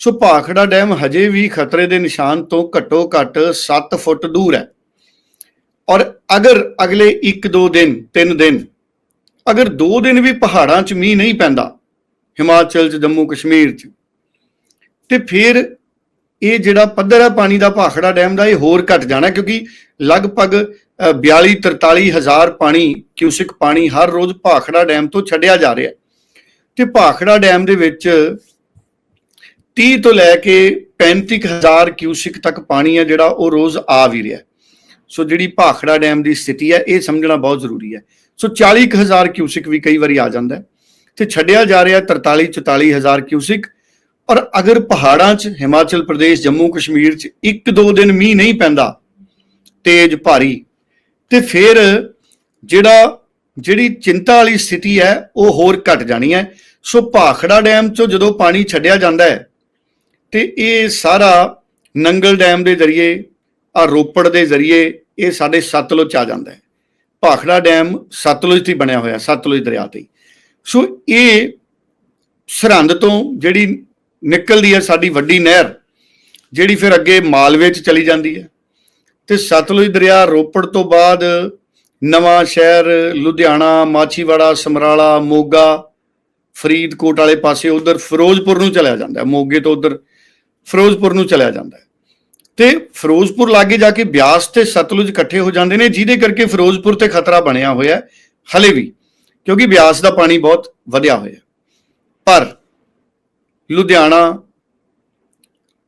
ਸੋ ਭਾਖੜਾ ਡੈਮ ਹਜੇ ਵੀ ਖਤਰੇ ਦੇ ਨਿਸ਼ਾਨ ਤੋਂ ਘੱਟੋ ਘੱਟ 7 ਫੁੱਟ ਦੂਰ ਹੈ। ਔਰ ਅਗਰ ਅਗਲੇ 1 2 ਦਿਨ 3 ਦਿਨ, ਅਗਰ 2 ਦਿਨ ਵੀ ਪਹਾੜਾਂ 'ਚ ਮੀਂਹ ਨਹੀਂ ਪੈਂਦਾ, ਹਿਮਾਚਲ 'ਚ, ਜੰਮੂ ਕਸ਼ਮੀਰ 'ਚ, ਤੇ ਫਿਰ ਇਹ ਜਿਹੜਾ ਪੱਧਰ ਹੈ ਪਾਣੀ ਦਾ ਭਾਖੜਾ ਡੈਮ ਦਾ, ਇਹ ਹੋਰ ਘਟ ਜਾਣਾ ਕਿਉਂਕਿ ਲਗਭਗ 42 43 ਹਜ਼ਾਰ ਪਾਣੀ, ਕਿਊਸਿਕ ਪਾਣੀ ਹਰ ਰੋਜ਼ ਭਾਖੜਾ ਡੈਮ ਤੋਂ ਛੱਡਿਆ ਜਾ ਰਿਹਾ ਹੈ। ਤੇ ਭਾਖੜਾ ਡੈਮ ਦੇ ਵਿੱਚ 30 ਤੋਂ ਲੈ ਕੇ 35 ਹਜ਼ਾਰ ਕਿਊਸਿਕ ਤੱਕ ਪਾਣੀ ਹੈ ਜਿਹੜਾ ਉਹ ਰੋਜ਼ ਆ ਵੀ ਰਿਹਾ ਸੋ ਜਿਹੜੀ ਭਾਖੜਾ ਡੈਮ ਦੀ ਸਥਿਤੀ ਹੈ, ਇਹ ਸਮਝਣਾ ਬਹੁਤ ਜ਼ਰੂਰੀ ਹੈ। ਸੋ 40 ਕੁ ਹਜ਼ਾਰ ਕਿਊਸਿਕ ਵੀ ਕਈ ਵਾਰੀ ਆ ਜਾਂਦਾ ਹੈ। ਤੇ ਛੱਡਿਆ ਜਾ ਰਿਹਾ 43 44 ਹਜ਼ਾਰ ਕਿਊਸਿਕ। ਔਰ ਅਗਰ ਪਹਾੜਾਂ 'ਚ, ਹਿਮਾਚਲ ਪ੍ਰਦੇਸ਼, ਜੰਮੂ ਕਸ਼ਮੀਰ 'ਚ ਇੱਕ ਦੋ ਦਿਨ ਮੀਂਹ ਨਹੀਂ ਪੈਂਦਾ, ਤੇਜ਼ ਭਾਰੀ ਤੇ ਫਿਰ ਜਿਹੜਾ, ਜਿਹੜੀ ਚਿੰਤਾ ਵਾਲੀ ਸਥਿਤੀ ਹੈ, ਉਹ ਹੋਰ ਘਟ ਜਾਣੀ ਹੈ। ਸੋ ਭਾਖੜਾ ਡੈਮ 'ਚੋਂ ਜਦੋਂ ਪਾਣੀ ਛੱਡਿਆ ਜਾਂਦਾ ਹੈ, ਤੇ ਇਹ ਸਾਰਾ ਨੰਗਲ ਡੈਮ ਦੇ ਜ਼ਰੀਏ ਆ ਰੋਪੜ ਦੇ ਜ਼ਰੀਏ ਇਹ ਸਾਡੇ ਸਤਲੁਜ 'ਚ ਆ ਜਾਂਦਾ ਹੈ। ਭਾਖੜਾ ਡੈਮ ਸਤਲੁਜ ਤੇ ਬਣਿਆ ਹੋਇਆ, ਸਤਲੁਜ ਦਰਿਆ ਤੇ। ਸੋ ਇਹ ਸਰਹੰਦ ਤੋਂ ਜਿਹੜੀ ਨਿਕਲਦੀ ਹੈ ਸਾਡੀ ਵੱਡੀ ਨਹਿਰ, ਜਿਹੜੀ ਫਿਰ ਅੱਗੇ ਮਾਲਵੇ 'ਚ ਚਲੀ ਜਾਂਦੀ ਹੈ। ਤੇ ਸਤਲੁਜ ਦਰਿਆ ਰੋਪੜ ਤੋਂ ਬਾਅਦ ਨਵਾਂ ਸ਼ਹਿਰ, ਲੁਧਿਆਣਾ, ਮਾਛੀਵਾੜਾ, ਸਮਰਾਲਾ, ਮੋਗਾ, ਫਰੀਦਕੋਟ ਵਾਲੇ ਪਾਸੇ ਉਧਰ ਫਿਰੋਜ਼ਪੁਰ ਨੂੰ ਚਲਿਆ ਜਾਂਦਾ ਮੋਗੇ ਤੋਂ ਉਧਰ ਫਿਰੋਜ਼ਪੁਰ ਨੂੰ ਚਲਿਆ ਜਾਂਦਾ ਹੈ। ਤੇ ਫਿਰੋਜ਼ਪੁਰ ਲਾਗੇ ਜਾ ਕੇ ਬਿਆਸ ਤੇ ਸਤਲੁਜ ਇਕੱਠੇ ਹੋ ਜਾਂਦੇ ਨੇ, ਜਿਹਦੇ ਕਰਕੇ ਫਿਰੋਜ਼ਪੁਰ ਤੇ ਖਤਰਾ ਬਣਿਆ ਹੋਇਆ ਹਲੇ ਵੀ, ਕਿਉਂਕਿ ਬਿਆਸ ਦਾ ਪਾਣੀ ਬਹੁਤ ਵਧਿਆ ਹੋਇਆ ਪਰ ਲੁਧਿਆਣਾ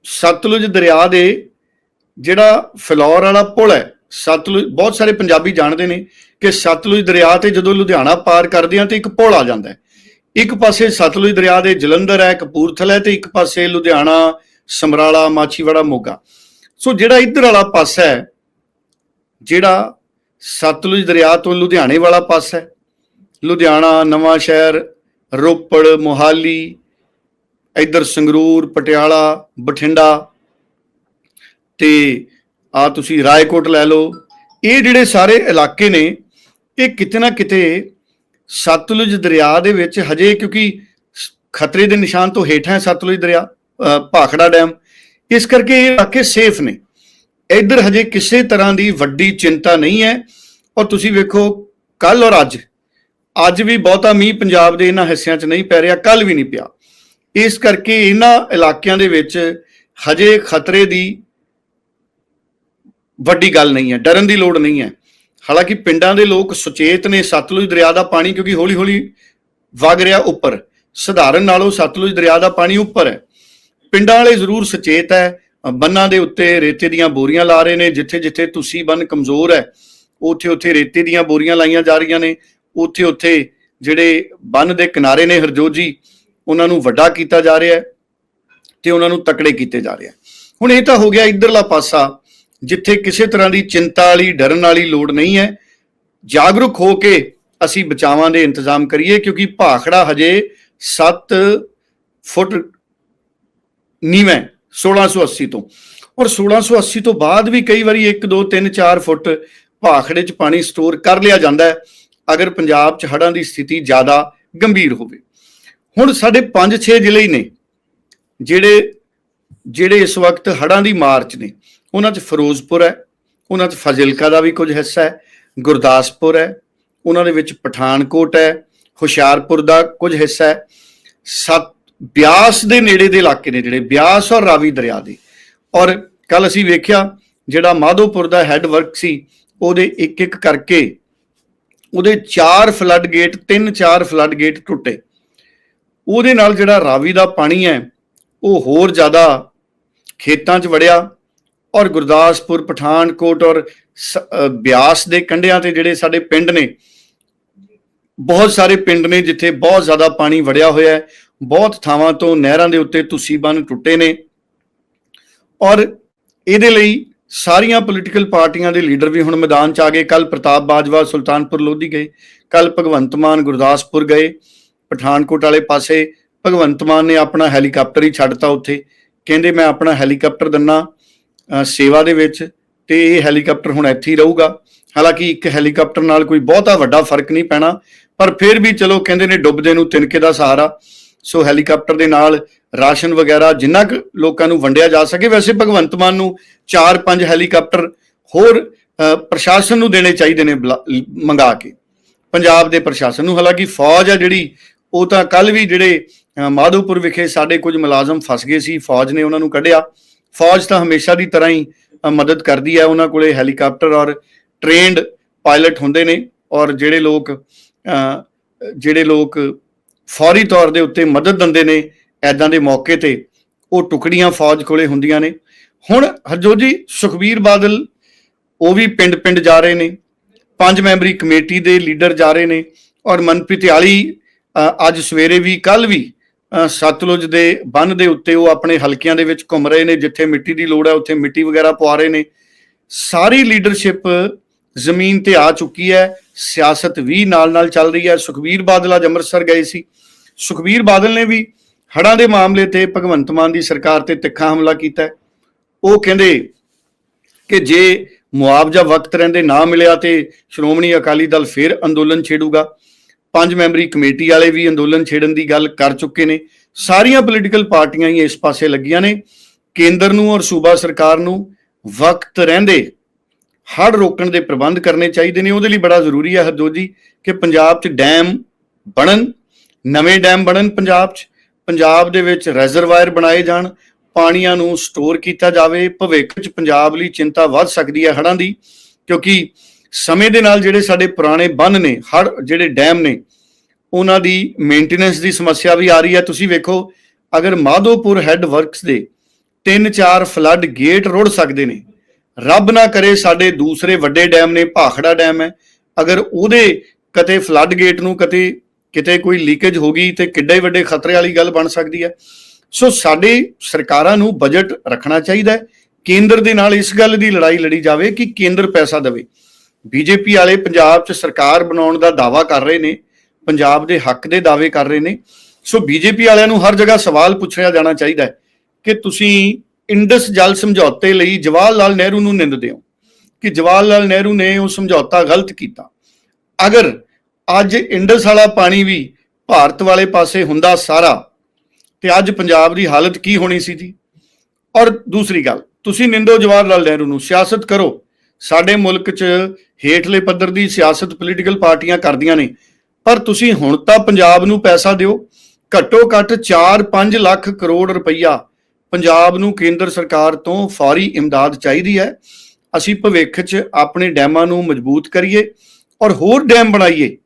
ਸਤਲੁਜ ਦਰਿਆ ਦੇ ਜਿਹੜਾ ਫਲੌਰ ਵਾਲਾ ਪੁਲ ਹੈ, ਸਤਲੁਜ, ਬਹੁਤ ਸਾਰੇ ਪੰਜਾਬੀ ਜਾਣਦੇ ਨੇ ਕਿ ਸਤਲੁਜ ਦਰਿਆ ਤੇ ਜਦੋਂ ਲੁਧਿਆਣਾ ਪਾਰ ਕਰਦੇ ਆ ਤੇ ਇੱਕ ਪੁਲ ਆ ਜਾਂਦਾ ਹੈ। ਇੱਕ ਪਾਸੇ ਸਤਲੁਜ ਦਰਿਆ ਦੇ ਜਲੰਧਰ ਹੈ, ਕਪੂਰਥਲਾ ਹੈ ਤੇ ਇੱਕ ਪਾਸੇ ਲੁਧਿਆਣਾ, ਸਮਰਾਲਾ, ਮਾਛੀਵਾੜਾ, ਮੋਗਾ। ਸੋ ਜਿਹੜਾ ਇੱਧਰ ਵਾਲਾ ਪਾਸਾ ਹੈ, ਜਿਹੜਾ ਸਤਲੁਜ ਦਰਿਆ ਤੋਂ ਲੁਧਿਆਣੇ ਵਾਲਾ ਪਾਸਾ ਹੈ, ਲੁਧਿਆਣਾ, ਨਵਾਂ ਸ਼ਹਿਰ, ਰੋਪੜ, ਮੋਹਾਲੀ, ਇੱਧਰ ਸੰਗਰੂਰ, ਪਟਿਆਲਾ, ਬਠਿੰਡਾ ਤੇ ਆ ਤੁਸੀਂ ਰਾਏਕੋਟ ਲੈ ਲਓ। ਇਹ ਜਿਹੜੇ ਸਾਰੇ ਇਲਾਕੇ ਨੇ, ਇਹ ਕਿਤੇ ਨਾ ਕਿਤੇ ਸਤਲੁਜ ਦਰਿਆ ਦੇ ਵਿੱਚ ਹਜੇ ਕਿਉਂਕਿ ਖਤਰੇ ਦੇ ਨਿਸ਼ਾਨ ਤੋਂ ਹੇਠਾਂ ਸਤਲੁਜ ਦਰਿਆ ਭਾਖੜਾ ਡੈਮ। ਇਸ ਕਰਕੇ ਇਹ ਇਲਾਕੇ ਸੇਫ ਨੇ। ਇੱਧਰ ਹਜੇ ਕਿਸੇ ਤਰ੍ਹਾਂ ਦੀ ਵੱਡੀ ਚਿੰਤਾ ਨਹੀਂ ਹੈ। ਔਰ ਤੁਸੀਂ ਵੇਖੋ ਕੱਲ ਔਰ ਅੱਜ ਅੱਜ ਵੀ ਬਹੁਤਾ ਮੀਂਹ ਪੰਜਾਬ ਦੇ ਇਹਨਾਂ ਹਿੱਸਿਆਂ 'ਚ ਨਹੀਂ ਪੈ ਰਿਹਾ ਕੱਲ ਵੀ ਨਹੀਂ ਪਿਆ। ਇਸ ਕਰਕੇ ਇਹਨਾਂ ਇਲਾਕਿਆਂ ਦੇ ਵਿੱਚ ਹਜੇ ਖਤਰੇ ਦੀ ਵੱਡੀ ਗੱਲ ਨਹੀਂ ਹੈ, ਡਰਨ ਦੀ ਲੋੜ ਨਹੀਂ ਹੈ। ਹਾਲਾਂਕਿ ਪਿੰਡਾਂ ਦੇ ਲੋਕ ਸੁਚੇਤ ਨੇ ਸਤਲੁਜ ਦਰਿਆ ਦਾ ਪਾਣੀ ਕਿਉਂਕਿ ਹੌਲੀ-ਹੌਲੀ ਵਗ ਰਿਹਾ ਉੱਪਰ। ਸਧਾਰਨ ਨਾਲੋਂ ਸਤਲੁਜ ਦਰਿਆ ਦਾ ਪਾਣੀ ਉੱਪਰ ਹੈ। ਪਿੰਡਾਂ ਵਾਲੇ ਜ਼ਰੂਰ ਸੁਚੇਤ ਹੈ, ਬੰਨਾਂ ਦੇ ਉੱਤੇ ਰੇਤੇ ਦੀਆਂ ਬੋਰੀਆਂ ਲਾ ਰਹੇ ਨੇ, ਜਿੱਥੇ-ਜਿੱਥੇ ਤੁਸੀਂ ਬੰਨ ਕਮਜ਼ੋਰ ਹੈ, ਉੱਥੇ-ਉੱਥੇ ਰੇਤੇ ਦੀਆਂ ਬੋਰੀਆਂ ਲਾਈਆਂ ਜਾ ਰਹੀਆਂ ਨੇ, ਉੱਥੇ-ਉੱਥੇ ਜਿਹੜੇ ਬੰਨ ਦੇ ਕਿਨਾਰੇ ਨੇ ਹਰਜੋਤ ਜੀ, ਉਹਨਾਂ ਨੂੰ ਵੱਡਾ ਕੀਤਾ ਜਾ ਰਿਹਾ ਹੈ ਤੇ ਉਹਨਾਂ ਨੂੰ ਤਕੜੇ ਕੀਤੇ ਜਾ ਰਿਹਾ ਹੈ। ਹੁਣ ਇਹ ਤਾਂ ਹੋ ਗਿਆ ਇਧਰਲਾ ਪਾਸਾ। ਜਿੱਥੇ ਕਿਸੇ ਤਰ੍ਹਾਂ ਦੀ ਚਿੰਤਾ ਵਾਲੀ ਡਰਨ ਵਾਲੀ ਲੋੜ ਨਹੀਂ ਹੈ ਜਾਗਰੂਕ ਹੋ ਕੇ ਅਸੀਂ ਬਚਾਵਾਂ ਦੇ ਇੰਤਜ਼ਾਮ ਕਰੀਏ ਕਿਉਂਕਿ ਭਾਖੜਾ ਹਜੇ 7 ਫੁੱਟ ਨੀਵਾਂ ਹੈ, 1680 ਤੋਂ। ਔਰ 1680 ਤੋਂ ਬਾਅਦ ਵੀ ਕਈ ਵਾਰੀ 1 2 3 4 ਫੁੱਟ ਭਾਖੜੇ 'ਚ ਪਾਣੀ ਸਟੋਰ ਕਰ ਲਿਆ ਜਾਂਦਾ ਹੈ ਅਗਰ ਪੰਜਾਬ 'ਚ ਹੜ੍ਹਾਂ ਦੀ ਸਥਿਤੀ ਜ਼ਿਆਦਾ ਗੰਭੀਰ ਹੋਵੇ। ਹੁਣ ਸਾਡੇ 5-6 ਜ਼ਿਲ੍ਹੇ ਹੀ ਨੇ ਜਿਹੜੇ ਜਿਹੜੇ ਇਸ ਵਕਤ ਹੜ੍ਹਾਂ ਦੀ ਮਾਰ 'ਚ ਨੇ। ਉਹਨਾਂ 'ਚ ਫਿਰੋਜ਼ਪੁਰ ਹੈ, ਉਹਨਾਂ 'ਚ ਫਾਜ਼ਿਲਕਾ ਦਾ ਵੀ ਕੁਝ ਹਿੱਸਾ ਹੈ, ਗੁਰਦਾਸਪੁਰ ਹੈ, ਉਹਨਾਂ ਦੇ ਵਿੱਚ ਪਠਾਨਕੋਟ ਹੈ, ਹੁਸ਼ਿਆਰਪੁਰ ਦਾ ਕੁਝ ਹਿੱਸਾ ਹੈ, ਸਤ ਬਿਆਸ ਦੇ ਨੇੜੇ ਦੇ ਇਲਾਕੇ ਨੇ ਜਿਹੜੇ, ਬਿਆਸ ਔਰ ਰਾਵੀ ਦਰਿਆ ਦੇ। ਔਰ ਕੱਲ ਅਸੀਂ ਵੇਖਿਆ ਜਿਹੜਾ ਮਾਧੋਪੁਰ ਦਾ ਹੈੱਡ ਵਰਕ ਸੀ, ਉਹਦੇ ਇੱਕ ਇੱਕ ਕਰਕੇ ਉਹਦੇ ਚਾਰ ਫਲੱਡ ਗੇਟ ਤਿੰਨ ਚਾਰ ਫਲੱਡ ਗੇਟ ਟੁੱਟੇ। ਉਹਦੇ ਨਾਲ ਜਿਹੜਾ ਰਾਵੀ ਦਾ ਪਾਣੀ ਹੈ, ਉਹ ਹੋਰ ਜ਼ਿਆਦਾ ਖੇਤਾਂ 'ਚ ਵੜਿਆ ਔਰ ਗੁਰਦਾਸਪੁਰ, ਪਠਾਨਕੋਟ ਔਰ ਸ- ਬਿਆਸ ਦੇ ਕੰਢਿਆਂ ਤੇ ਜਿਹੜੇ ਸਾਡੇ ਪਿੰਡ ਨੇ, ਬਹੁਤ ਸਾਰੇ ਪਿੰਡ ਨੇ ਜਿੱਥੇ ਬਹੁਤ ਜ਼ਿਆਦਾ ਪਾਣੀ ਵੜਿਆ ਹੋਇਆ ਹੈ, ਬਹੁਤ ਥਾਵਾਂ ਤੋਂ ਨਹਿਰਾਂ ਦੇ ਉੱਤੇ ਤੁਸੀਂ ਬੰਨ ਟੁੱਟੇ ਨੇ ਔਰ ਇਹਦੇ ਲਈ ਸਾਰੀਆਂ ਪੋਲੀਟੀਕਲ ਪਾਰਟੀਆਂ ਦੇ ਲੀਡਰ ਵੀ ਹੁਣ ਮੈਦਾਨ 'ਚ ਆ ਗਏ। ਕੱਲ ਪ੍ਰਤਾਪ ਬਾਜਵਾ ਸੁਲਤਾਨਪੁਰ ਲੋਧੀ ਗਏ ਕੱਲ ਭਗਵੰਤ ਮਾਨ ਗੁਰਦਾਸਪੁਰ ਗਏ, ਪਠਾਨਕੋਟ ਵਾਲੇ ਪਾਸੇ ਭਗਵੰਤ ਮਾਨ ਨੇ ਆਪਣਾ ਹੈਲੀਕਾਪਟਰ ਹੀ ਛੱਡਤਾ ਉੱਥੇ। ਕਹਿੰਦੇ, ਮੈਂ ਆਪਣਾ ਹੈਲੀਕਾਪਟਰ ਦਿੰਨਾ। ਸੇਵਾ ਦੇ ਵਿੱਚ ਤੇ ਇਹ ਹੈਲੀਕਾਪਟਰ ਹੁਣ ਇੱਥੇ ਹੀ ਰਹੂਗਾ। ਹਾਲਾਂਕਿ ਇੱਕ ਹੈਲੀਕਾਪਟਰ ਨਾਲ ਕੋਈ ਬਹੁਤਾ ਵੱਡਾ ਫ਼ਰਕ ਨਹੀਂ ਪੈਣਾ, ਪਰ ਫਿਰ ਵੀ ਚਲੋ ਕਹਿੰਦੇ ਨੇ ਡੁੱਬਦੇ ਨੂੰ ਤਿਨਕੇ ਦਾ ਸਹਾਰਾ। ਸੋ ਹੈਲੀਕਾਪਟਰ ਦੇ ਨਾਲ ਰਾਸ਼ਨ ਵਗੈਰਾ ਜਿੰਨਾ ਕੁ ਲੋਕਾਂ ਨੂੰ ਵੰਡਿਆ ਜਾ ਸਕੇ, ਵੈਸੇ ਭਗਵੰਤ ਮਾਨ ਨੂੰ 4-5 ਹੈਲੀਕਾਪਟਰ ਹੋਰ ਪ੍ਰਸ਼ਾਸਨ ਨੂੰ ਦੇਣੇ ਚਾਹੀਦੇ ਨੇ ਮੰਗਾ ਕੇ। ਪੰਜਾਬ ਦੇ ਪ੍ਰਸ਼ਾਸਨ ਨੂੰ ਹਾਲਾਂਕਿ ਫੌਜ ਆ ਜਿਹੜੀ, ਉਹ ਤਾਂ ਕੱਲ ਵੀ ਜਿਹੜੇ ਮਾਧੋਪੁਰ ਵਿਖੇ ਸਾਡੇ ਕੁਝ ਮੁਲਾਜ਼ਮ ਫਸ ਗਏ ਸੀ, ਫੌਜ ਨੇ ਉਹਨਾਂ ਨੂੰ ਕੱਢਿਆ। ਫੌਜ ਤਾਂ ਹਮੇਸ਼ਾ ਦੀ ਤਰ੍ਹਾਂ ਹੀ ਮਦਦ ਕਰਦੀ ਹੈ ਉਹਨਾਂ ਕੋਲੇ, ਹੈਲੀਕਾਪਟਰ ਔਰ ਟ੍ਰੇਨਡ ਪਾਇਲਟ ਹੁੰਦੇ ਨੇ ਔਰ ਜਿਹੜੇ ਲੋਕ ਜਿਹੜੇ ਲੋਕ ਫੌਰੀ ਤੌਰ ਦੇ ਉੱਤੇ ਮਦਦ ਦਿੰਦੇ ਨੇ ਐਦਾਂ ਦੇ ਮੌਕੇ ਤੇ, ਉਹ ਟੁਕੜੀਆਂ ਫੌਜ ਕੋਲੇ ਹੁੰਦੀਆਂ ਨੇ। ਹੁਣ ਹਰਜੋਤ ਜੀ, ਸੁਖਬੀਰ ਬਾਦਲ, ਉਹ ਵੀ ਪਿੰਡ-ਪਿੰਡ ਜਾ ਰਹੇ ਨੇ, ਪੰਜ ਮੈਂਬਰੀ ਕਮੇਟੀ ਦੇ ਲੀਡਰ ਜਾ ਰਹੇ ਨੇ ਔਰ ਮਨਪ੍ਰੀਤ ਆਲੀ ਅੱਜ ਸਵੇਰੇ ਵੀ ਕੱਲ ਵੀ ਸਤਲੁਜ ਦੇ ਬੰਨ ਦੇ ਉੱਤੇ ਉਹ ਆਪਣੇ ਹਲਕਿਆਂ ਦੇ ਵਿੱਚ ਘੁੰਮ ਰਹੇ ਨੇ, ਜਿੱਥੇ ਮਿੱਟੀ ਦੀ ਲੋੜ ਹੈ, ਉੱਥੇ ਮਿੱਟੀ ਵਗੈਰਾ ਪਵਾ ਰਹੇ ਨੇ। ਸਾਰੀ ਲੀਡਰਸ਼ਿਪ ਜ਼ਮੀਨ ਤੇ ਆ ਚੁੱਕੀ ਹੈ। ਸਿਆਸਤ ਵੀ ਨਾਲ-ਨਾਲ ਚੱਲ ਰਹੀ ਹੈ। ਸੁਖਬੀਰ ਬਾਦਲ ਅੱਜ ਅੰਮ੍ਰਿਤਸਰ ਗਏ ਸੀ। ਸੁਖਬੀਰ ਬਾਦਲ ਨੇ ਵੀ ਹੜ੍ਹਾਂ ਦੇ ਮਾਮਲੇ ਤੇ ਭਗਵੰਤ ਮਾਨ ਦੀ ਸਰਕਾਰ ਤੇ ਤਿੱਖਾ ਹਮਲਾ ਕੀਤਾ ਉਹ ਕਹਿੰਦੇ ਕਿ ਜੇ ਮੁਆਵਜ਼ਾ ਵਕਤ ਰਹਿੰਦੇ ਨਾ ਮਿਲਿਆ ਤੇ ਸ਼੍ਰੋਮਣੀ ਅਕਾਲੀ ਦਲ ਫਿਰ ਅੰਦੋਲਨ ਛੇੜੂਗਾ। ਪੰਜ ਮੈਂਬਰੀ ਕਮੇਟੀ ਵਾਲੇ ਵੀ ਅੰਦੋਲਨ ਛੇੜਨ ਦੀ ਗੱਲ ਕਰ ਚੁੱਕੇ ਨੇ। ਸਾਰੀਆਂ ਪੋਲੀਟੀਕਲ ਪਾਰਟੀਆਂ ਹੀ ਇਸ ਪਾਸੇ ਲੱਗੀਆਂ ਨੇ। ਕੇਂਦਰ ਨੂੰ ਔਰ ਸੂਬਾ ਸਰਕਾਰ ਨੂੰ ਵਕਤ ਰਹਿੰਦੇ ਹੜ੍ਹ ਰੋਕਣ ਦੇ ਪ੍ਰਬੰਧ ਕਰਨੇ ਚਾਹੀਦੇ ਨੇ। ਉਹਦੇ ਲਈ ਬੜਾ ਜ਼ਰੂਰੀ ਹੈ ਹਰਜੋਤ ਜੀ ਕਿ ਪੰਜਾਬ 'ਚ ਡੈਮ ਬਣਨ, ਨਵੇਂ ਡੈਮ ਬਣਨ ਪੰਜਾਬ 'ਚ। ਪੰਜਾਬ ਦੇ ਵਿੱਚ ਰੈਜ਼ਰਵਾਇਰ ਬਣਾਏ ਜਾਣ, ਪਾਣੀਆਂ ਨੂੰ ਸਟੋਰ ਕੀਤਾ ਜਾਵੇ। ਭਵਿੱਖ 'ਚ ਪੰਜਾਬ ਲਈ ਚਿੰਤਾ ਵੱਧ ਸਕਦੀ ਹੈ ਹੜ੍ਹਾਂ ਦੀ ਕਿਉਂਕਿ ਸਮੇਂ ਦੇ ਨਾਲ ਜਿਹੜੇ ਸਾਡੇ ਪੁਰਾਣੇ ਬੰਨ ਨੇ ਹੜ ਜਿਹੜੇ ਡੈਮ ਨੇ, ਉਹਨਾਂ ਦੀ ਮੇਨਟੇਨੈਂਸ ਦੀ ਸਮੱਸਿਆ ਵੀ ਆ ਰਹੀ ਹੈ। ਤੁਸੀਂ ਵੇਖੋ, ਅਗਰ ਮਾਧੋਪੁਰ ਹੈੱਡ ਵਰਕਸ ਦੇ ਤਿੰਨ ਚਾਰ ਫਲੱਡ ਗੇਟ ਰੁੜ ਸਕਦੇ ਨੇ, ਰੱਬ ਨਾ ਕਰੇ ਸਾਡੇ ਦੂਸਰੇ ਵੱਡੇ ਡੈਮ ਨੇ, ਭਾਖੜਾ ਡੈਮ ਹੈ। ਅਗਰ ਉਹਦੇ ਕਤੇ ਫਲੱਡ ਗੇਟ ਨੂੰ ਕਤੇ, ਕਿਤੇ ਕੋਈ ਲੀਕੇਜ ਹੋ ਗਈ ਤੇ ਕਿੱਡੇ ਵੱਡੇ ਖਤਰੇ ਵਾਲੀ ਗੱਲ ਬਣ ਸਕਦੀ ਹੈ। ਸੋ ਸਾਡੇ ਸਰਕਾਰਾਂ ਨੂੰ ਬਜਟ ਰੱਖਣਾ ਚਾਹੀਦਾ ਹੈ। ਕੇਂਦਰ ਦੇ ਨਾਲ ਇਸ ਗੱਲ ਦੀ ਲੜਾਈ ਲੜੀ ਜਾਵੇ ਕਿ ਕੇਂਦਰ ਪੈਸਾ ਦੇਵੇ। ਬੀਜੇਪੀ ਵਾਲੇ ਪੰਜਾਬ 'ਚ ਸਰਕਾਰ ਬਣਾਉਣ ਦਾ ਦਾਵਾ ਕਰ ਰਹੇ ਨੇ, ਪੰਜਾਬ ਦੇ ਹੱਕ ਦੇ ਦਾਅਵੇ ਕਰ ਰਹੇ ਨੇ। ਸੋ ਬੀਜੇਪੀ ਵਾਲਿਆਂ ਨੂੰ ਹਰ ਜਗ੍ਹਾ ਸਵਾਲ ਪੁੱਛਿਆ ਜਾਣਾ ਚਾਹੀਦਾ ਹੈ ਕਿ ਤੁਸੀਂ ਇੰਡਸ ਜਲ ਸਮਝੌਤੇ ਲਈ ਜਵਾਹਰ ਲਾਲ ਨਹਿਰੂ ਨੂੰ ਨਿੰਦਦੇ ਹੋ? ਕਿ ਜਵਾਹਰ ਲਾਲ ਨਹਿਰੂ ਨੇ ਉਹ ਸਮਝੌਤਾ ਗਲਤ ਕੀਤਾ? ਅਗਰ ਅੱਜ ਇੰਡਸ ਵਾਲਾ ਪਾਣੀ ਵੀ ਭਾਰਤ ਵਾਲੇ ਪਾਸੇ ਹੁੰਦਾ ਸਾਰਾ, ਤੇ ਅੱਜ ਪੰਜਾਬ ਦੀ ਹਾਲਤ ਕੀ ਹੋਣੀ ਸੀ ਜੀ? ਔਰ ਦੂਸਰੀ ਗੱਲ, ਤੁਸੀਂ ਨਿੰਦੋ ਜਵਾਹਰ ਲਾਲ ਨਹਿਰੂ ਨੂੰ, ਸਿਆਸਤ ਕਰੋ। ਸਾਡੇ ਮੁਲਕ 'ਚ ਹੇਠਲੇ ਪੱਧਰ ਦੀ ਸਿਆਸਤ ਪੋਲੀਟੀਕਲ ਪਾਰਟੀਆਂ ਕਰਦੀਆਂ ਨੇ। ਪਰ ਤੁਸੀਂ ਹੁਣ ਤਾਂ ਪੰਜਾਬ ਨੂੰ ਪੈਸਾ ਦਿਓ। ਘੱਟੋ ਘੱਟ 4-5 ਲੱਖ ਕਰੋੜ ਰੁਪਈਆ ਪੰਜਾਬ ਨੂੰ ਕੇਂਦਰ ਸਰਕਾਰ ਤੋਂ ਫੌਰੀ ਇਮਦਾਦ ਚਾਹੀਦੀ ਹੈ। ਅਸੀਂ ਭਵਿੱਖ 'ਚ ਆਪਣੇ ਡੈਮਾਂ ਨੂੰ ਮਜ਼ਬੂਤ ਕਰੀਏ ਔਰ ਹੋਰ ਡੈਮ ਬਣਾਈਏ।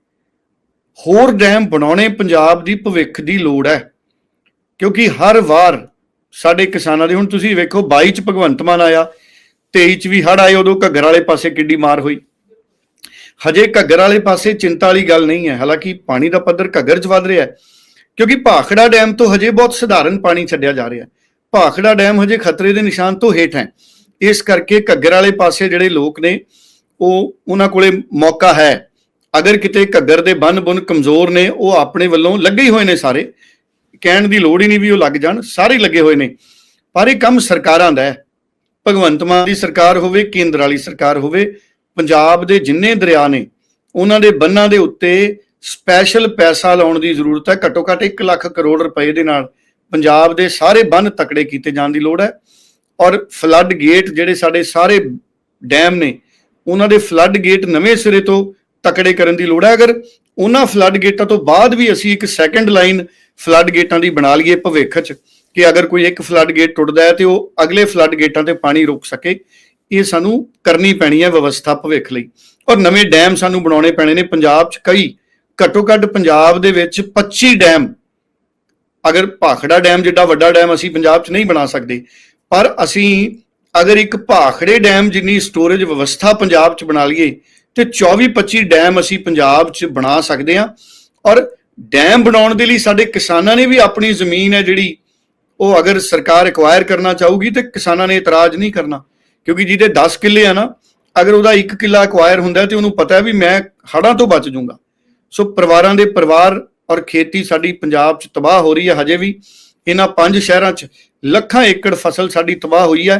ਹੋਰ ਡੈਮ ਬਣਾਉਣੇ ਪੰਜਾਬ ਦੀ ਭਵਿੱਖ ਦੀ ਲੋੜ ਹੈ। ਕਿਉਂਕਿ ਹਰ ਵਾਰ ਸਾਡੇ ਕਿਸਾਨਾਂ ਦੇ, ਹੁਣ ਤੁਸੀਂ ਵੇਖੋ 22 ਚ ਭਗਵੰਤ ਮਾਨ ਆਇਆ 23 ਚ ਵੀ ਹੜ ਆਏ, ਉਦੋਂ ਘੱਗਰ ਵਾਲੇ ਪਾਸੇ ਕਿੱਡੀ ਮਾਰ ਹੋਈ। ਹਜੇ ਘੱਗਰ ਵਾਲੇ ਪਾਸੇ ਚਿੰਤਾ ਵਾਲੀ ਗੱਲ ਨਹੀਂ ਹੈ। ਹਾਲਾਂਕਿ ਪਾਣੀ ਦਾ ਪੱਧਰ ਘੱਗਰ 'ਚ ਵੱਧ ਰਿਹਾ ਹੈ, ਕਿਉਂਕਿ ਭਾਖੜਾ ਡੈਮ ਤੋਂ ਹਜੇ ਬਹੁਤ ਸਧਾਰਨ ਪਾਣੀ ਛੱਡਿਆ ਜਾ ਰਿਹਾ ਹੈ। ਭਾਖੜਾ ਡੈਮ ਹਜੇ ਖਤਰੇ ਦੇ ਨਿਸ਼ਾਨ ਤੋਂ ਹੇਠ ਹੈ। ਇਸ ਕਰਕੇ ਘੱਗਰ ਵਾਲੇ ਪਾਸੇ ਜਿਹੜੇ ਲੋਕ ਨੇ, ਉਹ ਉਹਨਾਂ ਕੋਲੇ ਮੌਕਾ ਹੈ। ਅਗਰ ਕਿਤੇ ਘੱਗਰ ਦੇ ਬੰਨ ਬੁੰਨ ਕਮਜ਼ੋਰ ਨੇ, ਉਹ ਆਪਣੇ ਵੱਲੋਂ ਲੱਗੇ ਹੀ ਹੋਏ ਨੇ ਸਾਰੇ। ਕਹਿਣ ਦੀ ਲੋੜ ਹੀ ਨਹੀਂ ਵੀ ਉਹ ਲੱਗ ਜਾਣ। ਸਾਰੇ ਲੱਗੇ ਹੋਏ ਨੇ। ਪਰ ਇਹ ਕੰਮ ਸਰਕਾਰਾਂ ਦਾ ਹੈ। ਭਗਵੰਤ ਮਾਨ ਦੀ ਸਰਕਾਰ ਹੋਵੇ, ਕੇਂਦਰ ਵਾਲੀ ਸਰਕਾਰ ਹੋਵੇ, ਪੰਜਾਬ ਦੇ ਜਿੰਨੇ ਦਰਿਆ ਨੇ, ਉਹਨਾਂ ਦੇ ਬੰਨਾਂ ਦੇ ਉੱਤੇ ਸਪੈਸ਼ਲ ਪੈਸਾ ਲਾਉਣ ਦੀ ਜ਼ਰੂਰਤ ਹੈ। ਘੱਟੋ ਘੱਟ 1 ਲੱਖ ਕਰੋੜ ਰੁਪਏ ਦੇ ਨਾਲ ਪੰਜਾਬ ਦੇ ਸਾਰੇ ਬੰਨ ਤਕੜੇ ਕੀਤੇ ਜਾਣ ਦੀ ਲੋੜ ਹੈ। ਔਰ ਫਲੱਡ ਗੇਟ ਜਿਹੜੇ ਸਾਡੇ ਸਾਰੇ ਡੈਮ ਨੇ, ਉਹਨਾਂ ਦੇ ਫਲੱਡ ਗੇਟ ਨਵੇਂ ਸਿਰੇ ਤੋਂ ਤਕੜੇ ਕਰਨ ਦੀ ਲੋੜ ਹੈ। ਅਗਰ ਉਹਨਾਂ ਫਲੱਡ ਗੇਟਾਂ ਤੋਂ ਬਾਅਦ ਵੀ ਅਸੀਂ ਇੱਕ ਸੈਕੰਡ ਲਾਈਨ ਫਲੱਡ ਗੇਟਾਂ ਦੀ ਬਣਾ ਲਈਏ ਭਵਿੱਖ 'ਚ ਕਿ ਅਗਰ ਕੋਈ ਇੱਕ ਫਲੱਡ ਗੇਟ ਟੁੱਟਦਾ ਹੈ ਤੇ ਉਹ ਅਗਲੇ ਫਲੱਡ ਗੇਟਾਂ ਤੇ ਪਾਣੀ ਰੁਕ ਸਕੇ, ਇਹ ਸਾਨੂੰ ਕਰਨੀ ਪੈਣੀ ਹੈ ਵਿਵਸਥਾ ਭਵਿੱਖ ਲਈ। ਔਰ ਨਵੇਂ ਡੈਮ ਸਾਨੂੰ ਬਣਾਉਣੇ ਪੈਣੇ ਨੇ। ਪੰਜਾਬ 'ਚ ਕਈ, ਘੱਟੋ ਘੱਟ ਪੰਜਾਬ ਦੇ ਵਿੱਚ 25 ਡੈਮ। ਅਗਰ ਭਾਖੜਾ ਡੈਮ ਜਿੱਡਾ ਵੱਡਾ ਡੈਮ ਅਸੀਂ ਪੰਜਾਬ 'ਚ ਨਹੀਂ ਬਣਾ ਸਕਦੇ, ਪਰ ਅਸੀਂ ਅਗਰ ਇੱਕ ਭਾਖੜੇ ਡੈਮ ਜਿੰਨੀ ਸਟੋਰੇਜ ਵਿਵਸਥਾ ਪੰਜਾਬ 'ਚ ਬਣਾ ਲਈਏ, ਤੇ 24-25 ਡੈਮ ਅਸੀਂ ਪੰਜਾਬ 'ਚ ਬਣਾ ਸਕਦੇ ਹਾਂ। ਔਰ ਡੈਮ ਬਣਾਉਣ ਦੇ ਲਈ ਸਾਡੇ ਕਿਸਾਨਾਂ ਨੇ ਵੀ ਆਪਣੀ ਜ਼ਮੀਨ ਹੈ ਜਿਹੜੀ ਉਹ ਅਗਰ ਸਰਕਾਰ ਐਕਵਾਇਰ ਕਰਨਾ ਚਾਹੂਗੀ ਤੇ ਕਿਸਾਨਾਂ ਨੇ ਇਤਰਾਜ਼ ਨਹੀਂ ਕਰਨਾ। ਕਿਉਂਕਿ ਜਿਹਦੇ 10 ਕਿੱਲੇ ਆ ਨਾ, ਅਗਰ ਉਹਦਾ 1 ਕਿੱਲਾ ਐਕਵਾਇਰ ਹੁੰਦਾ ਤੇ ਉਹਨੂੰ ਪਤਾ ਵੀ ਮੈਂ ਹੜਾਂ ਤੋਂ ਬਚ ਜਾਊਂਗਾ। ਸੋ ਪਰਿਵਾਰਾਂ ਦੇ ਪਰਿਵਾਰ ਔਰ ਖੇਤੀ ਸਾਡੀ ਪੰਜਾਬ 'ਚ ਤਬਾਹ ਹੋ ਰਹੀ ਹੈ ਹਜੇ ਵੀ। ਇਹਨਾਂ ਪੰਜ ਸ਼ਹਿਰਾਂ 'ਚ ਲੱਖਾਂ ਏਕੜ ਫਸਲ ਸਾਡੀ ਤਬਾਹ ਹੋਈ ਹੈ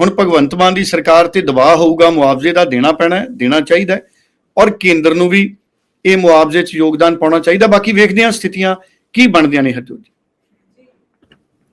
ਹੁਣ ਭਗਵੰਤ ਮਾਨ ਦੀ ਸਰਕਾਰ ਤੇ ਦਬਾਅ ਹੋਊਗਾ, ਮੁਆਵਜ਼ੇ ਦਾ ਦੇਣਾ ਪੈਣਾ ਹੈ ਦੇਣਾ ਚਾਹੀਦਾ ਹੈ। ਔਰ ਕੇਂਦਰ ਨੂੰ ਵੀ ਇਹ ਮੁਆਵਜ਼ੇ 'ਚ ਯੋਗਦਾਨ ਪਾਉਣਾ ਚਾਹੀਦਾ। ਬਾਕੀ ਵੇਖਦੇ ਹਾਂ ਸਥਿਤੀਆਂ ਕੀ ਬਣਦੀਆਂ ਨੇ ਹਰਜੋਤ ਜੀ।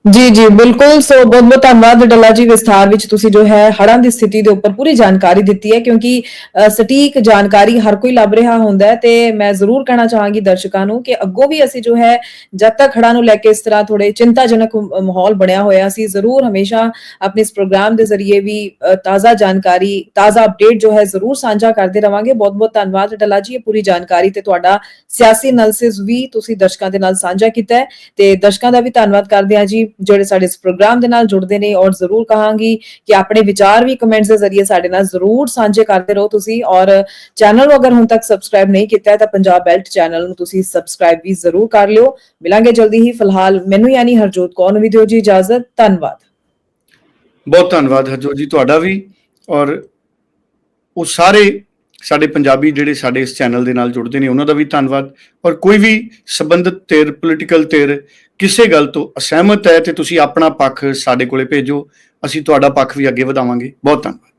ਜੀ ਜੀ, ਬਿਲਕੁਲ। ਸੋ ਬਹੁਤ ਬਹੁਤ ਧੰਨਵਾਦ ਡੱਲਾ ਜੀ ਵਿਸਥਾਰ ਵਿੱਚ ਤੁਸੀਂ ਜੋ ਹੈ ਹੜ੍ਹਾਂ ਦੀ ਸਥਿਤੀ ਦੇ ਉੱਪਰ ਪੂਰੀ ਜਾਣਕਾਰੀ ਦਿੱਤੀ ਹੈ, ਕਿਉਂਕਿ ਸਟੀਕ ਜਾਣਕਾਰੀ ਹਰ ਕੋਈ ਲੱਭ ਰਿਹਾ ਹੁੰਦਾ ਹੈ ਤੇ ਮੈਂ ਜ਼ਰੂਰ ਕਹਿਣਾ ਚਾਹਾਂਗੀ ਦਰਸ਼ਕਾਂ ਨੂੰ ਕਿ ਅੱਗੋਂ ਵੀ ਅਸੀਂ ਜੋ ਹੈ ਜਦ ਤੱਕ ਹੜ੍ਹਾਂ ਨੂੰ ਲੈ ਕੇ ਇਸ ਤਰ੍ਹਾਂ ਥੋੜੇ ਚਿੰਤਾਜਨਕ ਮਾਹੌਲ ਬਣਿਆ ਹੋਇਆ ਸੀ ਜ਼ਰੂਰ ਹਮੇਸ਼ਾ ਆਪਣੇ ਇਸ ਪ੍ਰੋਗਰਾਮ ਦੇ ਜ਼ਰੀਏ ਵੀ ਤਾਜ਼ਾ ਜਾਣਕਾਰੀ, ਤਾਜ਼ਾ ਅਪਡੇਟ ਜੋ ਹੈ ਜ਼ਰੂਰ ਸਾਂਝਾ ਕਰਦੇ ਰਵਾਂਗੇ। ਬਹੁਤ ਬਹੁਤ ਧੰਨਵਾਦ ਡੱਲਾ ਜੀ, ਇਹ ਪੂਰੀ ਜਾਣਕਾਰੀ ਤੇ ਤੁਹਾਡਾ ਸਿਆਸੀ ਐਨਾਲਿਸਿਸ ਵੀ ਤੁਸੀਂ ਦਰਸ਼ਕਾਂ ਦੇ ਨਾਲ ਸਾਂਝਾ ਕੀਤਾ ਹੈ ਤੇ ਦਰਸ਼ਕਾਂ ਦਾ ਵੀ ਧੰਨਵਾਦ ਕਰਦੇ ਹਾਂ ਜੀ। ਜਿਹੜੇ ਸਾਡੇ ਇਸ ਪ੍ਰੋਗਰਾਮ ਦੇ ਨਾਲ ਜੁੜਦੇ ਨੇ ਔਰ ਜ਼ਰੂਰ ਕਹਾਂਗੀ ਕਿ ਆਪਣੇ ਵਿਚਾਰ ਵੀ ਕਮੈਂਟਸ ਦੇ ਜ਼ਰੀਏ ਸਾਡੇ ਨਾਲ ਜ਼ਰੂਰ ਸਾਂਝੇ ਕਰਦੇ ਰਹੋ ਤੁਸੀਂ ਔਰ ਚੈਨਲ ਨੂੰ ਅਗਰ ਹੁਣ ਤੱਕ ਸਬਸਕ੍ਰਾਈਬ ਨਹੀਂ ਕੀਤਾ ਹੈ ਤਾਂ ਪੰਜਾਬ ਬੈਲਟ ਚੈਨਲ ਨੂੰ ਤੁਸੀਂ ਸਬਸਕ੍ਰਾਈਬ ਵੀ ਜ਼ਰੂਰ ਕਰ ਲਿਓ। ਮਿਲਾਂਗੇ ਜਲਦੀ ਹੀ। ਫਿਲਹਾਲ ਮੈਨੂੰ ਯਾਨੀ ਹਰਜੋਤ ਕੌਰ ਨੂੰ ਵੀ ਦਿਓ ਜੀ ਇਜਾਜ਼ਤ। ਧੰਨਵਾਦ। ਬਹੁਤ ਧੰਨਵਾਦ ਹਰਜੋਤ ਜੀ ਤੁਹਾਡਾ ਵੀ ਔਰ ਉਹ ਸਾਰੇ ਸਾਡੇ ਪੰਜਾਬੀ ਜਿਹੜੇ ਸਾਡੇ ਇਸ ਚੈਨਲ ਦੇ ਨਾਲ ਜੁੜਦੇ ਨੇ ਉਹਨਾਂ ਦਾ ਵੀ ਧੰਨਵਾਦ। ਔਰ ਕੋਈ ਵੀ ਸੰਬੰਧਿਤ ਧਿਰ ਪੋਲੀਟੀਕਲ ਧਿਰ ਕਿਸੇ ਗੱਲ ਤੋਂ ਅਸਹਿਮਤ ਹੈ ਤੇ ਤੁਸੀਂ ਆਪਣਾ ਪੱਖ ਸਾਡੇ ਕੋਲੇ ਭੇਜੋ, ਅਸੀਂ ਤੁਹਾਡਾ ਪੱਖ ਵੀ ਅੱਗੇ ਵਧਾਵਾਂਗੇ। ਬਹੁਤ ਧੰਨਵਾਦ।